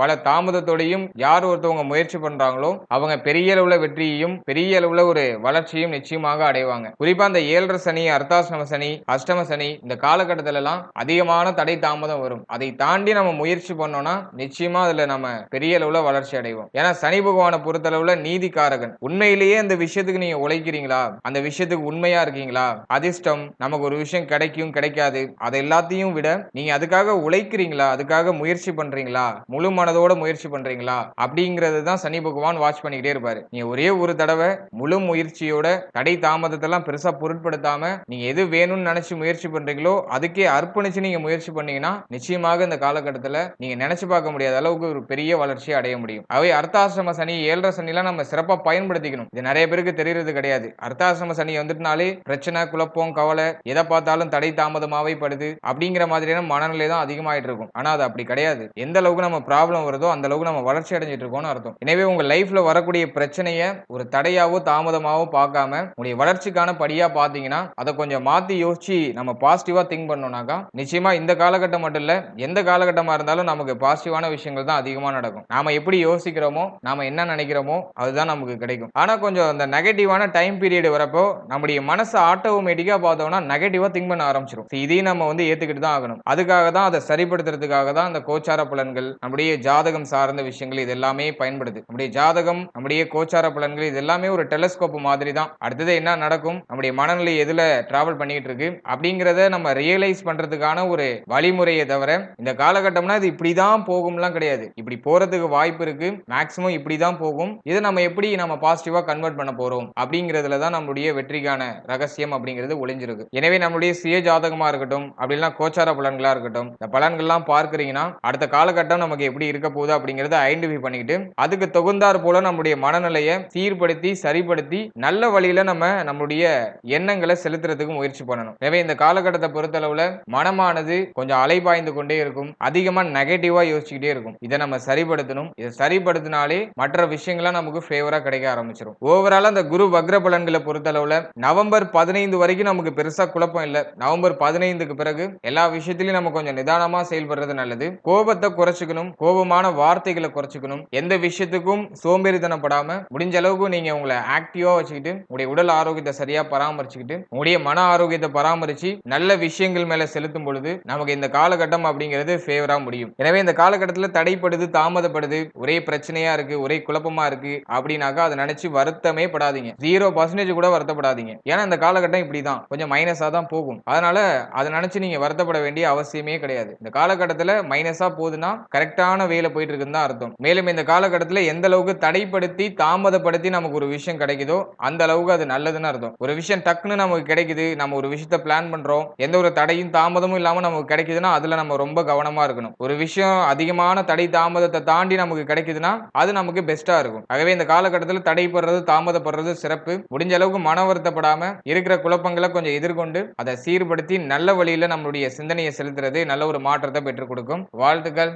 பல தாமதத்தோடையும் யார் ஒருத்தவங்க முயற்சி பண்றாங்களோ அவங்க பெரிய அளவுல வெற்றியையும் பெரிய அளவுல ஒரு வளர்ச்சியும் நிச்சயமாக அடைவாங்க. குறிப்பா இந்த ஏழரை சனி அர்த்தாசிரம சனி அஷ்டம சனி இந்த காலகட்டத்துல எல்லாம் அதிகமான தடை தாமதம் வரும். அதை தாண்டி நம்ம முயற்சி பண்ணோம்னா நிச்சயமா அதுல நம்ம பெரிய அளவுல வளர்ச்சி அடைவோம். ஏன்னா சனி பகவானை பொறுத்தளவுல நீதிக்காரகன். உண்மையிலேயே அந்த விஷயத்துக்கு நீங்க உழைக்கிறீங்களா? அந்த விஷயத்துக்கு உண்மையா இருக்கீங்களா? அதிர்ஷ்டம் நமக்கு ஒரு விஷயம் கிடைக்கும் கிடைக்காது. அதை எல்லாத்தையும் விட நீங்க அதுக்காக உழைக்கிறீங்களா? அதுக்காக முயற்சி பண்றீங்களா? முழு மனதோட முயற்சி பண்றீங்களா? அப்படிங்கிறது தான் சனி பகவான் வாட்ச் பண்ணிக்கிட்டே இருப்பாரு. நீங்க ஒரே ஒரு தடவை முழு முயற்சி முயற்சியோட தடை தாமதத்தெல்லாம் பெருசா பொருட்படுத்தாம நீங்க எது வேணும்னு நினைச்சு முயற்சி பண்றீங்களோ அதுக்கே அர்ப்பணிச்சு நீங்க முயற்சி பண்ணீங்கன்னா நிச்சயமாக இந்த காலகட்டத்தில் நீங்க நினைச்சு பார்க்க முடியாத அளவுக்கு ஒரு பெரிய வளர்ச்சியை அடைய முடியும். அவை அர்த்தாசிரம சனி ஏழரை சனிலாம் நம்ம சிறப்பா பயன்படுத்திக்கணும். இது நிறைய பேருக்கு தெரியறது கிடையாது. அர்த்தாசிரம சனி வந்துட்டுனாலே பிரச்சனை குழப்பம் கவலை எதை பார்த்தாலும் தடை தாமதமாவே படுது அப்படிங்கிற மாதிரியான மனநிலை தான் அதிகமாயிட்டு இருக்கும். ஆனா அது அப்படி கிடையாது. எந்த அளவுக்கு நம்ம ப்ராப்ளம் வருதோ அந்த அளவுக்கு நம்ம வளர்ச்சி அடைஞ்சிட்டு இருக்கோம்னு அர்த்தம். எனவே உங்க லைஃப்ல வரக்கூடிய பிரச்சனையை ஒரு தடையாவோ தாமதமாவோ பார்க்காம உங்களுடைய வளர்ச்சிக்கான படியா பாத்தீங்கன்னா அதை கொஞ்சம் மாத்தி யோசிச்சு நம்ம பாசிட்டிவா திங்க் பண்ணோம்னாக்கா நிச்சயமா இந்த காலகட்டம் மட்டும் இல்ல எந்த காலகட்டமா இருந்தாலும் நமக்கு பாசிட்டிவான விஷயங்கள் தான் அதிகமா நடக்கும். நாம எப்படி யோசிக்கிறோமோ நாம என்ன நினைக்கிறோமோ அதுதான் நமக்கு கிடைக்கும். ஆனா கொஞ்சம் அந்த நெகட்டிவான டைம் பீரியட் வரப்போ நம்முடைய மனசு ஆட்டோமேட்டிக்கா பார்த்தோம்னா நெகட்டிவா திங்க் பண்ண ஆரம்பிச்சிடும் இதையும் நம்ம வந்து ஏத்துக்கிட்டு தான் ஆகணும். அதுக்காக தான் அதை சரிப்படுத்துறதுக்காக தான் அந்த கோச்சார பலன்கள் நம்முடைய ஜாதகம் சார்ந்த விஷயங்கள் இது எல்லாமே பயன்படுது. நம்முடைய ஜாதகம் நம்முடைய கோச்சார பலன்கள் இது எல்லாமே ஒரு டெலஸ்கோப் மாதிரி தான் அடுத்தது என்ன நடக்கும்? நம்முடைய மனநிலை எதுல டிராவல் பண்ணிக்கிட்டு இருக்கு? அப்படிங்கிறத நம்ம ரியலைஸ் பண்றதுக்கான ஒரு வழிமுறையை தவிர இந்த காலகட்டம்னா இது இப்படிதான் போகும்லாம் கிடையாது. இப்படி போறதுக்கு வாய்ப்பு இருக்கு. மேக்சிமம் இப்படி தான் போகும். இதை நம்ம எப்படி நம்ம பாசிட்டிவா கன்வெர்ட் பண்ண போறோம்? அப்படிங்கிறதுல தான் நம்மளுடைய வெற்றிக்கான ரகசியம் அப்படிங்கிறது ஒளிஞ்சிருக்கு. எனவே நம்மளுடைய சுய ஜாதகமா இருக்கட்டும் அப்படின்னா கோச்சார பலன்களா இருக்கட்டும் இந்த பலன்கள்லாம் பார்க்கறீங்கன்னா அடுத்த காலகட்டம் நமக்கு எப்படி இருக்க போகுது அப்படிங்கறத ஐடென்டிஃபை பண்ணிக்கிட்டு அதுக்கு தகுந்தாற் போல நம்முடைய மனநிலையை சீர்படுத்தி சரிப்படுத்தி நல்ல வழியில நம்ம நம்மளுடைய எண்ணங்களை செலுத்துறதுக்கு முயற்சி பண்ணணும். எனவே இந்த காலகட்டத்தை பொறுத்தளவுல மனமானது கொஞ்சம் அலைபாய்ந்து கொண்டே இருக்கும். அதிகமா நெகட்டிவா யோசிச்சுக்கிட்டே இருக்கும். இதை நம்ம சரிப்படுத்தணும். இதை சரிப்படுத்தினாலே மற்ற விஷயங்கள்லாம் நமக்கு ஃபேவரா கிடைக்க ஆரம்பிச்சிடும் ஓவரால் அந்த குரு வக்ர பலன்களை பொறுத்தளவுல நவம்பர் பதினைந்து வரைக்கும் நமக்கு பெருசா குழப்பம் இல்லை. நவம்பர் பதினைந்துக்கு பிறகு எல்லா விஷயத்திலையும் நம்ம கொஞ்சம் நிதானமா செயல்படுறது நல்லது. கோபத்தை குறைச்சிக்கணும். கோபமான வார்த்தைகளை குறைச்சிக்கணும். எந்த விஷயத்துக்கும் சோம்பேறித்தனப்படாம முடிஞ்ச அளவுக்கு நீங்க உங்களை ஆக்டிவா பராமரிச்சுக்கிட்டு உங்களுடைய உடல் ஆரோக்கியத்தை சரியா பராமரிச்சுக்கிட்டு உங்களுடைய மன ஆரோக்கியத்தை பராமரிச்சு நல்ல விஷயங்கள் மேல செலுத்தும் பொழுது நமக்கு இந்த காலகட்டம் அப்படிங்கிறது ஃபேவரா முடியும். எனவே இந்த காலகட்டத்தில் தடைப்படுது தாமதப்படுது ஒரே பிரச்சனையா இருக்கு ஒரே குழப்பமா இருக்கு அப்படின்னாக்கா அதை நினைச்சு வருத்தமே படாதீங்க. ஜீரோ பர்சன்டேஜ் கூட வருத்தப்படாதீங்க. ஏன்னா இந்த காலகட்டம் இப்படிதான். கொஞ்சம் மைனஸா தான் போகும். அதனால அதை நினைச்சு நீங்க வருத்தப்பட வேண்டிய அவசியமே கிடையாது. இந்த காலகட்டத்தில் மைனஸா போகுதுன்னா கரெக்டான வேலை போயிட்டு இருக்குன்னு தான் அர்த்தம். மேலும் இந்த காலகட்டத்தில் எந்த அளவுக்கு தடைப்படுத்தி தாமதப்படுத்தி நமக்கு ஒரு விஷயம் கிடைக்குதோ அந்த அளவுக்கு அது நல்லதுன்னு அர்த்தம். ஒரு விஷயம் டக்குன்னு நமக்கு கிடைக்குது நம்ம ஒரு விஷயத்த பிளான் பண்றோம் எந்த ஒரு தடையும் தாமதமும் இல்லாம நமக்கு கிடைக்குதுன்னா அதுல நம்ம ரொம்ப கவனமா இருக்கணும். ஒரு விஷயம் அதிகமான தடை தாமதத்தை தாண்டி நமக்கு கிடைக்குதுன்னா அது நமக்கு பெஸ்டா இருக்கும். ஆகவே இந்த காலகட்டத்தில் தடைப்படுறது தாமதப்படுறது சிறப்பு. முடிஞ்ச அளவுக்கு மன வருத்தப்படாம இருக்கிற குழப்பங்களை கொஞ்சம் எதிர்கொண்டு அதை சீர்படுத்தி நல்ல வழியில நம்மளுடைய சிந்தனையை செலுத்துறது நல்ல ஒரு மாற்றத்தை பெற்றுக் கொடுக்கும். வாழ்த்துக்கள்.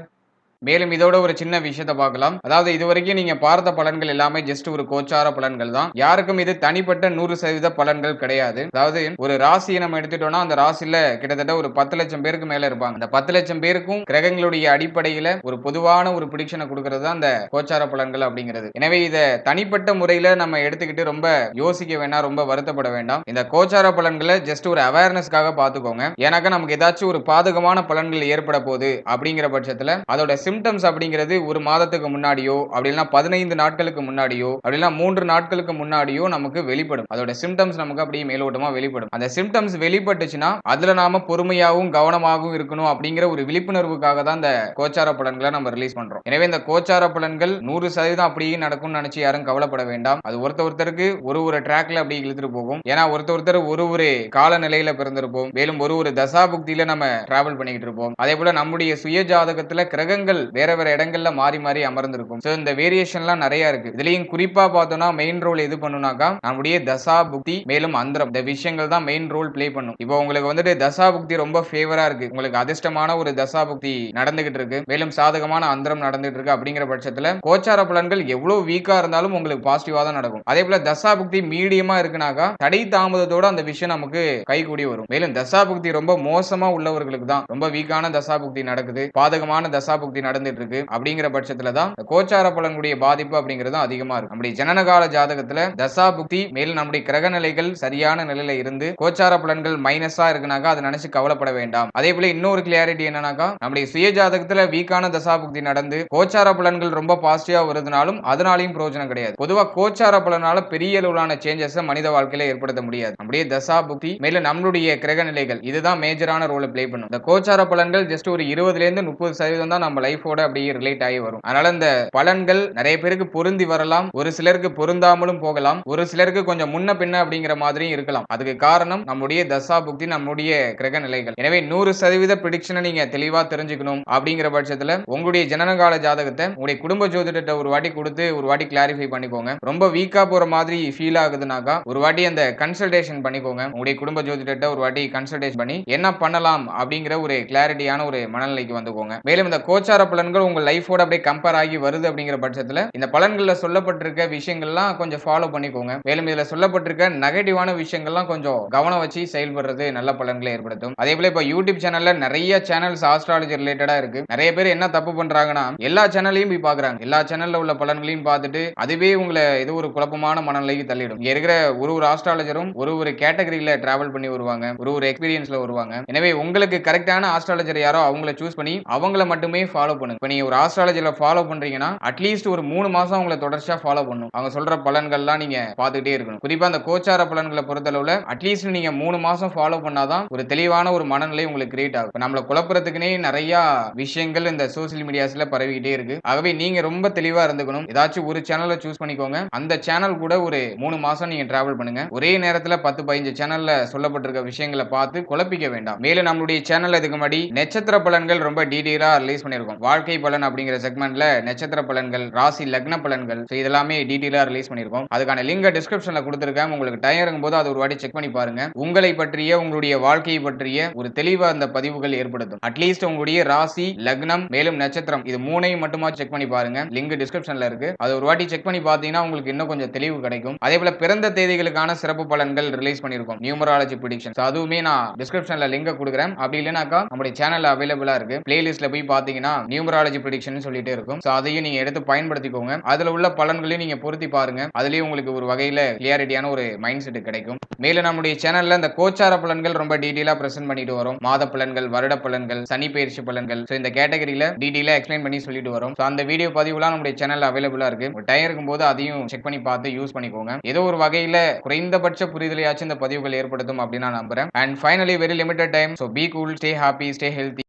மேலும் இதோட ஒரு சின்ன விஷயத்த பார்க்கலாம். அதாவது இது வரைக்கும் நீங்க பார்த்த பலன்கள் எல்லாமே ஜஸ்ட் ஒரு கோச்சார பலன்கள் தான். யாருக்கும் இது தனிப்பட்ட நூறு சதவீத பலன்கள் கிடையாது. அதாவது ஒரு ராசியை நம்ம எடுத்துட்டோம்னா அந்த ராசியில கிட்டத்தட்ட ஒரு பத்து லட்சம் பேருக்கு மேல இருப்பாங்க. அந்த பத்து லட்சம் பேருக்கும் கிரகங்களுடைய அடிப்படையில ஒரு பொதுவான ஒரு பிடிக்ஷனை கொடுக்கறது தான் அந்த கோச்சார பலன்கள் அப்படிங்கிறது. எனவே இதை தனிப்பட்ட முறையில நம்ம எடுத்துக்கிட்டு ரொம்ப யோசிக்க வேண்டாம் ரொம்ப வருத்தப்பட வேண்டாம். இந்த கோச்சார பலன்களை ஜஸ்ட் ஒரு அவேர்னஸ்க்காக பார்த்துக்கோங்க. ஏன்னாக்கா நமக்கு ஏதாச்சும் ஒரு பாதகமான பலன்கள் ஏற்பட போகுது அப்படிங்கிற பட்சத்துல அதோட சிம்டம்ஸ் அப்படிங்கிறது ஒரு மாதத்துக்கு முன்னாடியோ அப்படின்னா பதினைந்து நாட்களுக்கு முன்னாடியோ அப்படின்னா மூன்று நாட்களுக்கு முன்னாடியோ நமக்கு வெளிப்படும். அதோட சிம்டம்ஸ் நமக்கு அப்படியே மேலோட்டமா வெளிப்படும். அந்த சிம்டம்ஸ் வெளிப்பட்டுச்சுன்னா அதுல நாம பொறுமையாகவும் கவனமாகவும் இருக்கணும் அப்படிங்கிற ஒரு விழிப்புணர்வுக்காக தான் இந்த கோச்சார பலன்களை நம்ம ரிலீஸ் பண்றோம். எனவே இந்த கோச்சார பலன்கள் நூறு சதவீதம் அப்படியே நடக்கும்னு நினைச்சு யாரும் கவலைப்பட வேண்டாம். அது ஒருத்த ஒருத்தருக்கு ஒரு ஒரு ட்ராக்ல அப்படி இழுத்துட்டு போகும். ஏன்னா ஒருத்த ஒருத்தர் ஒரு ஒரு காலநிலையில பிறந்திருப்போம். மேலும் ஒரு ஒரு தசா புக்தியில நம்ம டிராவல் பண்ணிக்கிட்டு இருப்போம். அதே போல நம்முடைய சுய ஜாதகத்துல கிரகங்கள் கிரகங்கள் வேற வேற இடங்கள்ல மாறி மாறி அமர்ந்திருக்கும். ஸோ இந்த வேரியேஷன்லாம் நிறைய இருக்கு. இதுலயும் குறிப்பா பார்த்தோம்னா மெயின் ரோல் எது பண்ணுனாக்கா நம்முடைய தசா புக்தி மேலும் அந்தரம். இந்த விஷயங்கள் தான் மெயின் ரோல் பிளே பண்ணும். இப்போ உங்களுக்கு வந்துட்டு தசா புக்தி ரொம்ப ஃபேவரா இருக்கு. உங்களுக்கு அதிர்ஷ்டமான ஒரு தசா புக்தி நடந்துகிட்டு இருக்கு. மேலும் சாதகமான அந்தரம் நடந்துட்டு இருக்கு அப்படிங்கிற பட்சத்துல கோச்சார பலன்கள் எவ்வளவு வீக்கா இருந்தாலும் உங்களுக்கு பாசிட்டிவா தான் நடக்கும். அதே போல தசா புக்தி மீடியமா இருக்குனாக்கா தடை தாமதத்தோட அந்த விஷயம் நமக்கு கைகூடி வரும். மேலும் தசா புக்தி ரொம்ப மோசமா உள்ளவர்களுக்கு தான் ரொம்ப வீக்கான தசா புக்தி நடக்குது. பாதகமான தசா புக்தி நடந்துட்டு இருக்கு அப்படிங்கிற பட்சத்துல தான் கோச்சார பலனுடைய பாதிப்பு அப்படிங்கிறது அதிகமா இருக்கும் நம்முடைய ஜனனகால ஜாதகத்துல தசா புக்தி மேலும் நம்முடைய கிரக நிலைகள் சரியான நிலையில இருந்து கோச்சார பலன்கள் மைனஸா இருக்குனாக்கா அதை நினைச்சு கவலைப்பட வேண்டாம். அதே போல இன்னொரு கிளியாரிட்டி என்னன்னாக்கா நம்முடைய சுய ஜாதகத்துல வீக்கான தசா புக்தி நடந்து கோச்சார பலன்கள் ரொம்ப பாசிட்டிவா வருதுனாலும் அதனாலையும் பிரயோஜனம் கிடையாது. பொதுவா கோச்சார பலனால பெரிய அளவிலான சேஞ்சஸ் மனித வாழ்க்கையில ஏற்படுத்த முடியாது. நம்முடைய தசா புக்தி மேலும் நம்மளுடைய கிரக நிலைகள் இதுதான் மேஜரான ரோலை ப்ளே பண்ணும். இந்த கோச்சார பலன்கள் ஜஸ்ட் ஒரு இருபதுல இருந்து முப்பது சதவீதம் தான் நம்ம லைஃப் லைஃபோட அப்படியே ரிலேட் ஆகி வரும். அதனால இந்த பலன்கள் நிறைய பேருக்கு பொருந்தி வரலாம். ஒரு சிலருக்கு பொருந்தாமலும் போகலாம். ஒரு சிலருக்கு கொஞ்சம் முன்ன பின்ன அப்படிங்கிற மாதிரியும் இருக்கலாம். அதுக்கு காரணம் நம்முடைய தசா புக்தி நம்முடைய கிரக நிலைகள். எனவே நூறு சதவீத ப்ரிடிக்ஷனை நீங்க தெளிவா தெரிஞ்சுக்கணும் அப்படிங்கிற பட்சத்துல உங்களுடைய ஜனனகால ஜாதகத்தை உங்களுடைய குடும்ப ஜோதிடத்தை ஒரு வாட்டி கொடுத்து ஒரு வாட்டி கிளாரிஃபை பண்ணிக்கோங்க. ரொம்ப வீக்கா போற மாதிரி ஃபீல் ஆகுதுனாக்கா ஒரு வாட்டி அந்த கன்சல்டேஷன் பண்ணிக்கோங்க. உங்களுடைய குடும்ப ஜோதிடத்தை ஒரு வாட்டி கன்சல்டேஷன் பண்ணி என்ன பண்ணலாம் அப்படிங்கிற ஒரு கிளாரிட்டியான ஒரு மனநிலைக்கு வந்துக்கோங்க. மேலும் இந்த கோச்சார பலன்கள் உங்க லைஃபோட அப்படியே கம்பேர் ஆகி வருது அப்படிங்கிற பட்சத்துல இந்த பலன்கள்ல சொல்லப்பட்டிருக்க விஷயங்கள்லாம் கொஞ்சம் ஃபாலோ பண்ணிக்கோங்க. மேலும் இதுல சொல்லப்பட்டிருக்க நெகட்டிவான விஷயங்கள்லாம் கொஞ்சம் கவனம் வச்சு செயல்படுறது நல்ல பலன்களை ஏற்படுத்தும். அதே போல இப்ப யூடியூப் சேனல்ல நிறைய சேனல்ஸ் ஆஸ்ட்ராலஜி ரிலேட்டடா இருக்கு. நிறைய பேர் என்ன தப்பு பண்றாங்கன்னா எல்லா சேனலையும் போய் பாக்குறாங்க. எல்லா சேனல்ல உள்ள பலன்களையும் பார்த்துட்டு அதுவே உங்களை ஏதோ ஒரு குழப்பமான மனநிலைக்கு தள்ளிடும். இங்க இருக்கிற ஒரு ஒரு ஆஸ்ட்ராலஜரும் ஒரு ஒரு கேட்டகரியில டிராவல் பண்ணி வருவாங்க. ஒரு ஒரு எக்ஸ்பீரியன்ஸ்ல வருவாங்க. எனவே உங்களுக்கு கரெக்டான ஆஸ்ட்ராலஜர் யாரோ அவங்கள சூஸ் பண்ணி அவங்கள மட்டுமே ஃபாலோ பண்ணுங்க. இப்ப நீங்க ஒரு ஆஸ்ட்ராலஜில ஃபாலோ பண்றீங்கன்னா அட்லீஸ்ட் ஒரு மூணு மாசம் உங்களை தொடர்ச்சியா ஃபாலோ பண்ணும் அவங்க சொல்ற பலன்கள்லாம் நீங்க பார்த்துக்கிட்டே இருக்கணும். குறிப்பா அந்த கோச்சார பலன்களை பொறுத்தளவுல அட்லீஸ்ட் நீங்க மூணு மாசம் ஃபாலோ பண்ணாதான் ஒரு தெளிவான ஒரு மனநிலை உங்களுக்கு கிரியேட் ஆகும். நம்மள குழப்பறதுக்குனே நிறைய விஷயங்கள் இந்த சோசியல் மீடியாஸ்ல பரவிக்கிட்டே இருக்கு. ஆகவே நீங்க ரொம்ப தெளிவா இருந்துக்கணும். ஏதாச்சும் ஒரு சேனலை சூஸ் பண்ணிக்கோங்க. அந்த சேனல் கூட ஒரு மூணு மாசம் நீங்க டிராவல் பண்ணுங்க. ஒரே நேரத்துல பத்து பதினஞ்சு சேனல்ல சொல்லப்பட்டிருக்க விஷயங்களை பார்த்து குழப்பிக்க வேண்டாம். மேலும் நம்மளுடைய சேனல் இதுக்கு முன்னாடி நட்சத்திர பலன்கள் ரொம்ப டீடைலா ரிலீஸ் பண்ணிருக்கோம் வாழ்க்கை பலன் அப்படிங்கிற செக்மெண்ட்ல நட்சத்திர பலன்கள் ராசி லக்ன பலன்கள். இதெல்லாமே டீட்டெயிலா ரிலீஸ் பண்ணிருக்கோம் அதுக்கான லிங்க் டிஸ்கிரிப்ஷன்ல கொடுத்துருக்கேன். உங்களுக்கு டைம் இருக்கும்போது அது ஒரு வாட்டி செக் பண்ணி பாருங்க. உங்களை பற்றிய உங்களுடைய வாழ்க்கையை பற்றிய ஒரு தெளிவா அந்த பதிவுகள் ஏற்படுத்தும். அட்லீஸ்ட் உங்களுடைய ராசி லக்னம் மேலும் நட்சத்திரம் இது மூணையும் மட்டுமா செக் பண்ணி பாருங்க. லிங்க் டிஸ்கிரிப்ஷன்ல இருக்கு. அது ஒரு வாட்டி செக் பண்ணி பார்த்தீங்கன்னா உங்களுக்கு இன்னும் கொஞ்சம் தெளிவு கிடைக்கும். அதே போல பிறந்த தேதிகளுக்கான சிறப்பு பலன்கள் ரிலீஸ் பண்ணிருக்கோம் நியூமராலஜி பிடிக்ஷன் அதுவுமே நான் டிஸ்கிரிப்ஷன்ல லிங்க் கொடுக்குறேன். அப்படி இல்லைனாக்கா நம்முடைய சேனல் அவைலபிளா இருக்கு. பிளேலிஸ்ட்ல போய் பாத்தீங்கன்னா நியூமராலஜி ப்ரிடிக்ஷன் சொல்லிட்டே இருக்கும். ஸோ அதையும் நீங்க எடுத்து பயன்படுத்திக்கோங்க. அதுல உள்ள பலன்களையும் நீங்க பொருத்தி பாருங்க. அதுலயும் உங்களுக்கு ஒரு வகையில கிளியாரிட்டியான ஒரு மைண்ட் செட் கிடைக்கும். மேலும் நம்முடைய சேனல்ல இந்த கோச்சார பலன்கள் ரொம்ப டீட்டெயிலாக பிரசென்ட் பண்ணிட்டு வரும். மாத பலன்கள் வருட பலன்கள் சனி பயிற்சி பலன்கள். ஸோ இந்த கேட்டகரியில டீட்டெயிலாக எக்ஸ்பிளைன் பண்ணி சொல்லிட்டு வரும். ஸோ அந்த வீடியோ பதிவுலாம் நம்முடைய சேனல் அவைலபிளா இருக்கு. ஒரு டைம் இருக்கும்போது அதையும் செக் பண்ணி பார்த்து யூஸ் பண்ணிக்கோங்க. ஏதோ ஒரு வகையில குறைந்தபட்ச புரிதலையாச்சும் இந்த பதிவுகள் ஏற்படுத்தும் அப்படின்னு நான் நம்புறேன். And finally very limited time so be cool stay happy stay healthy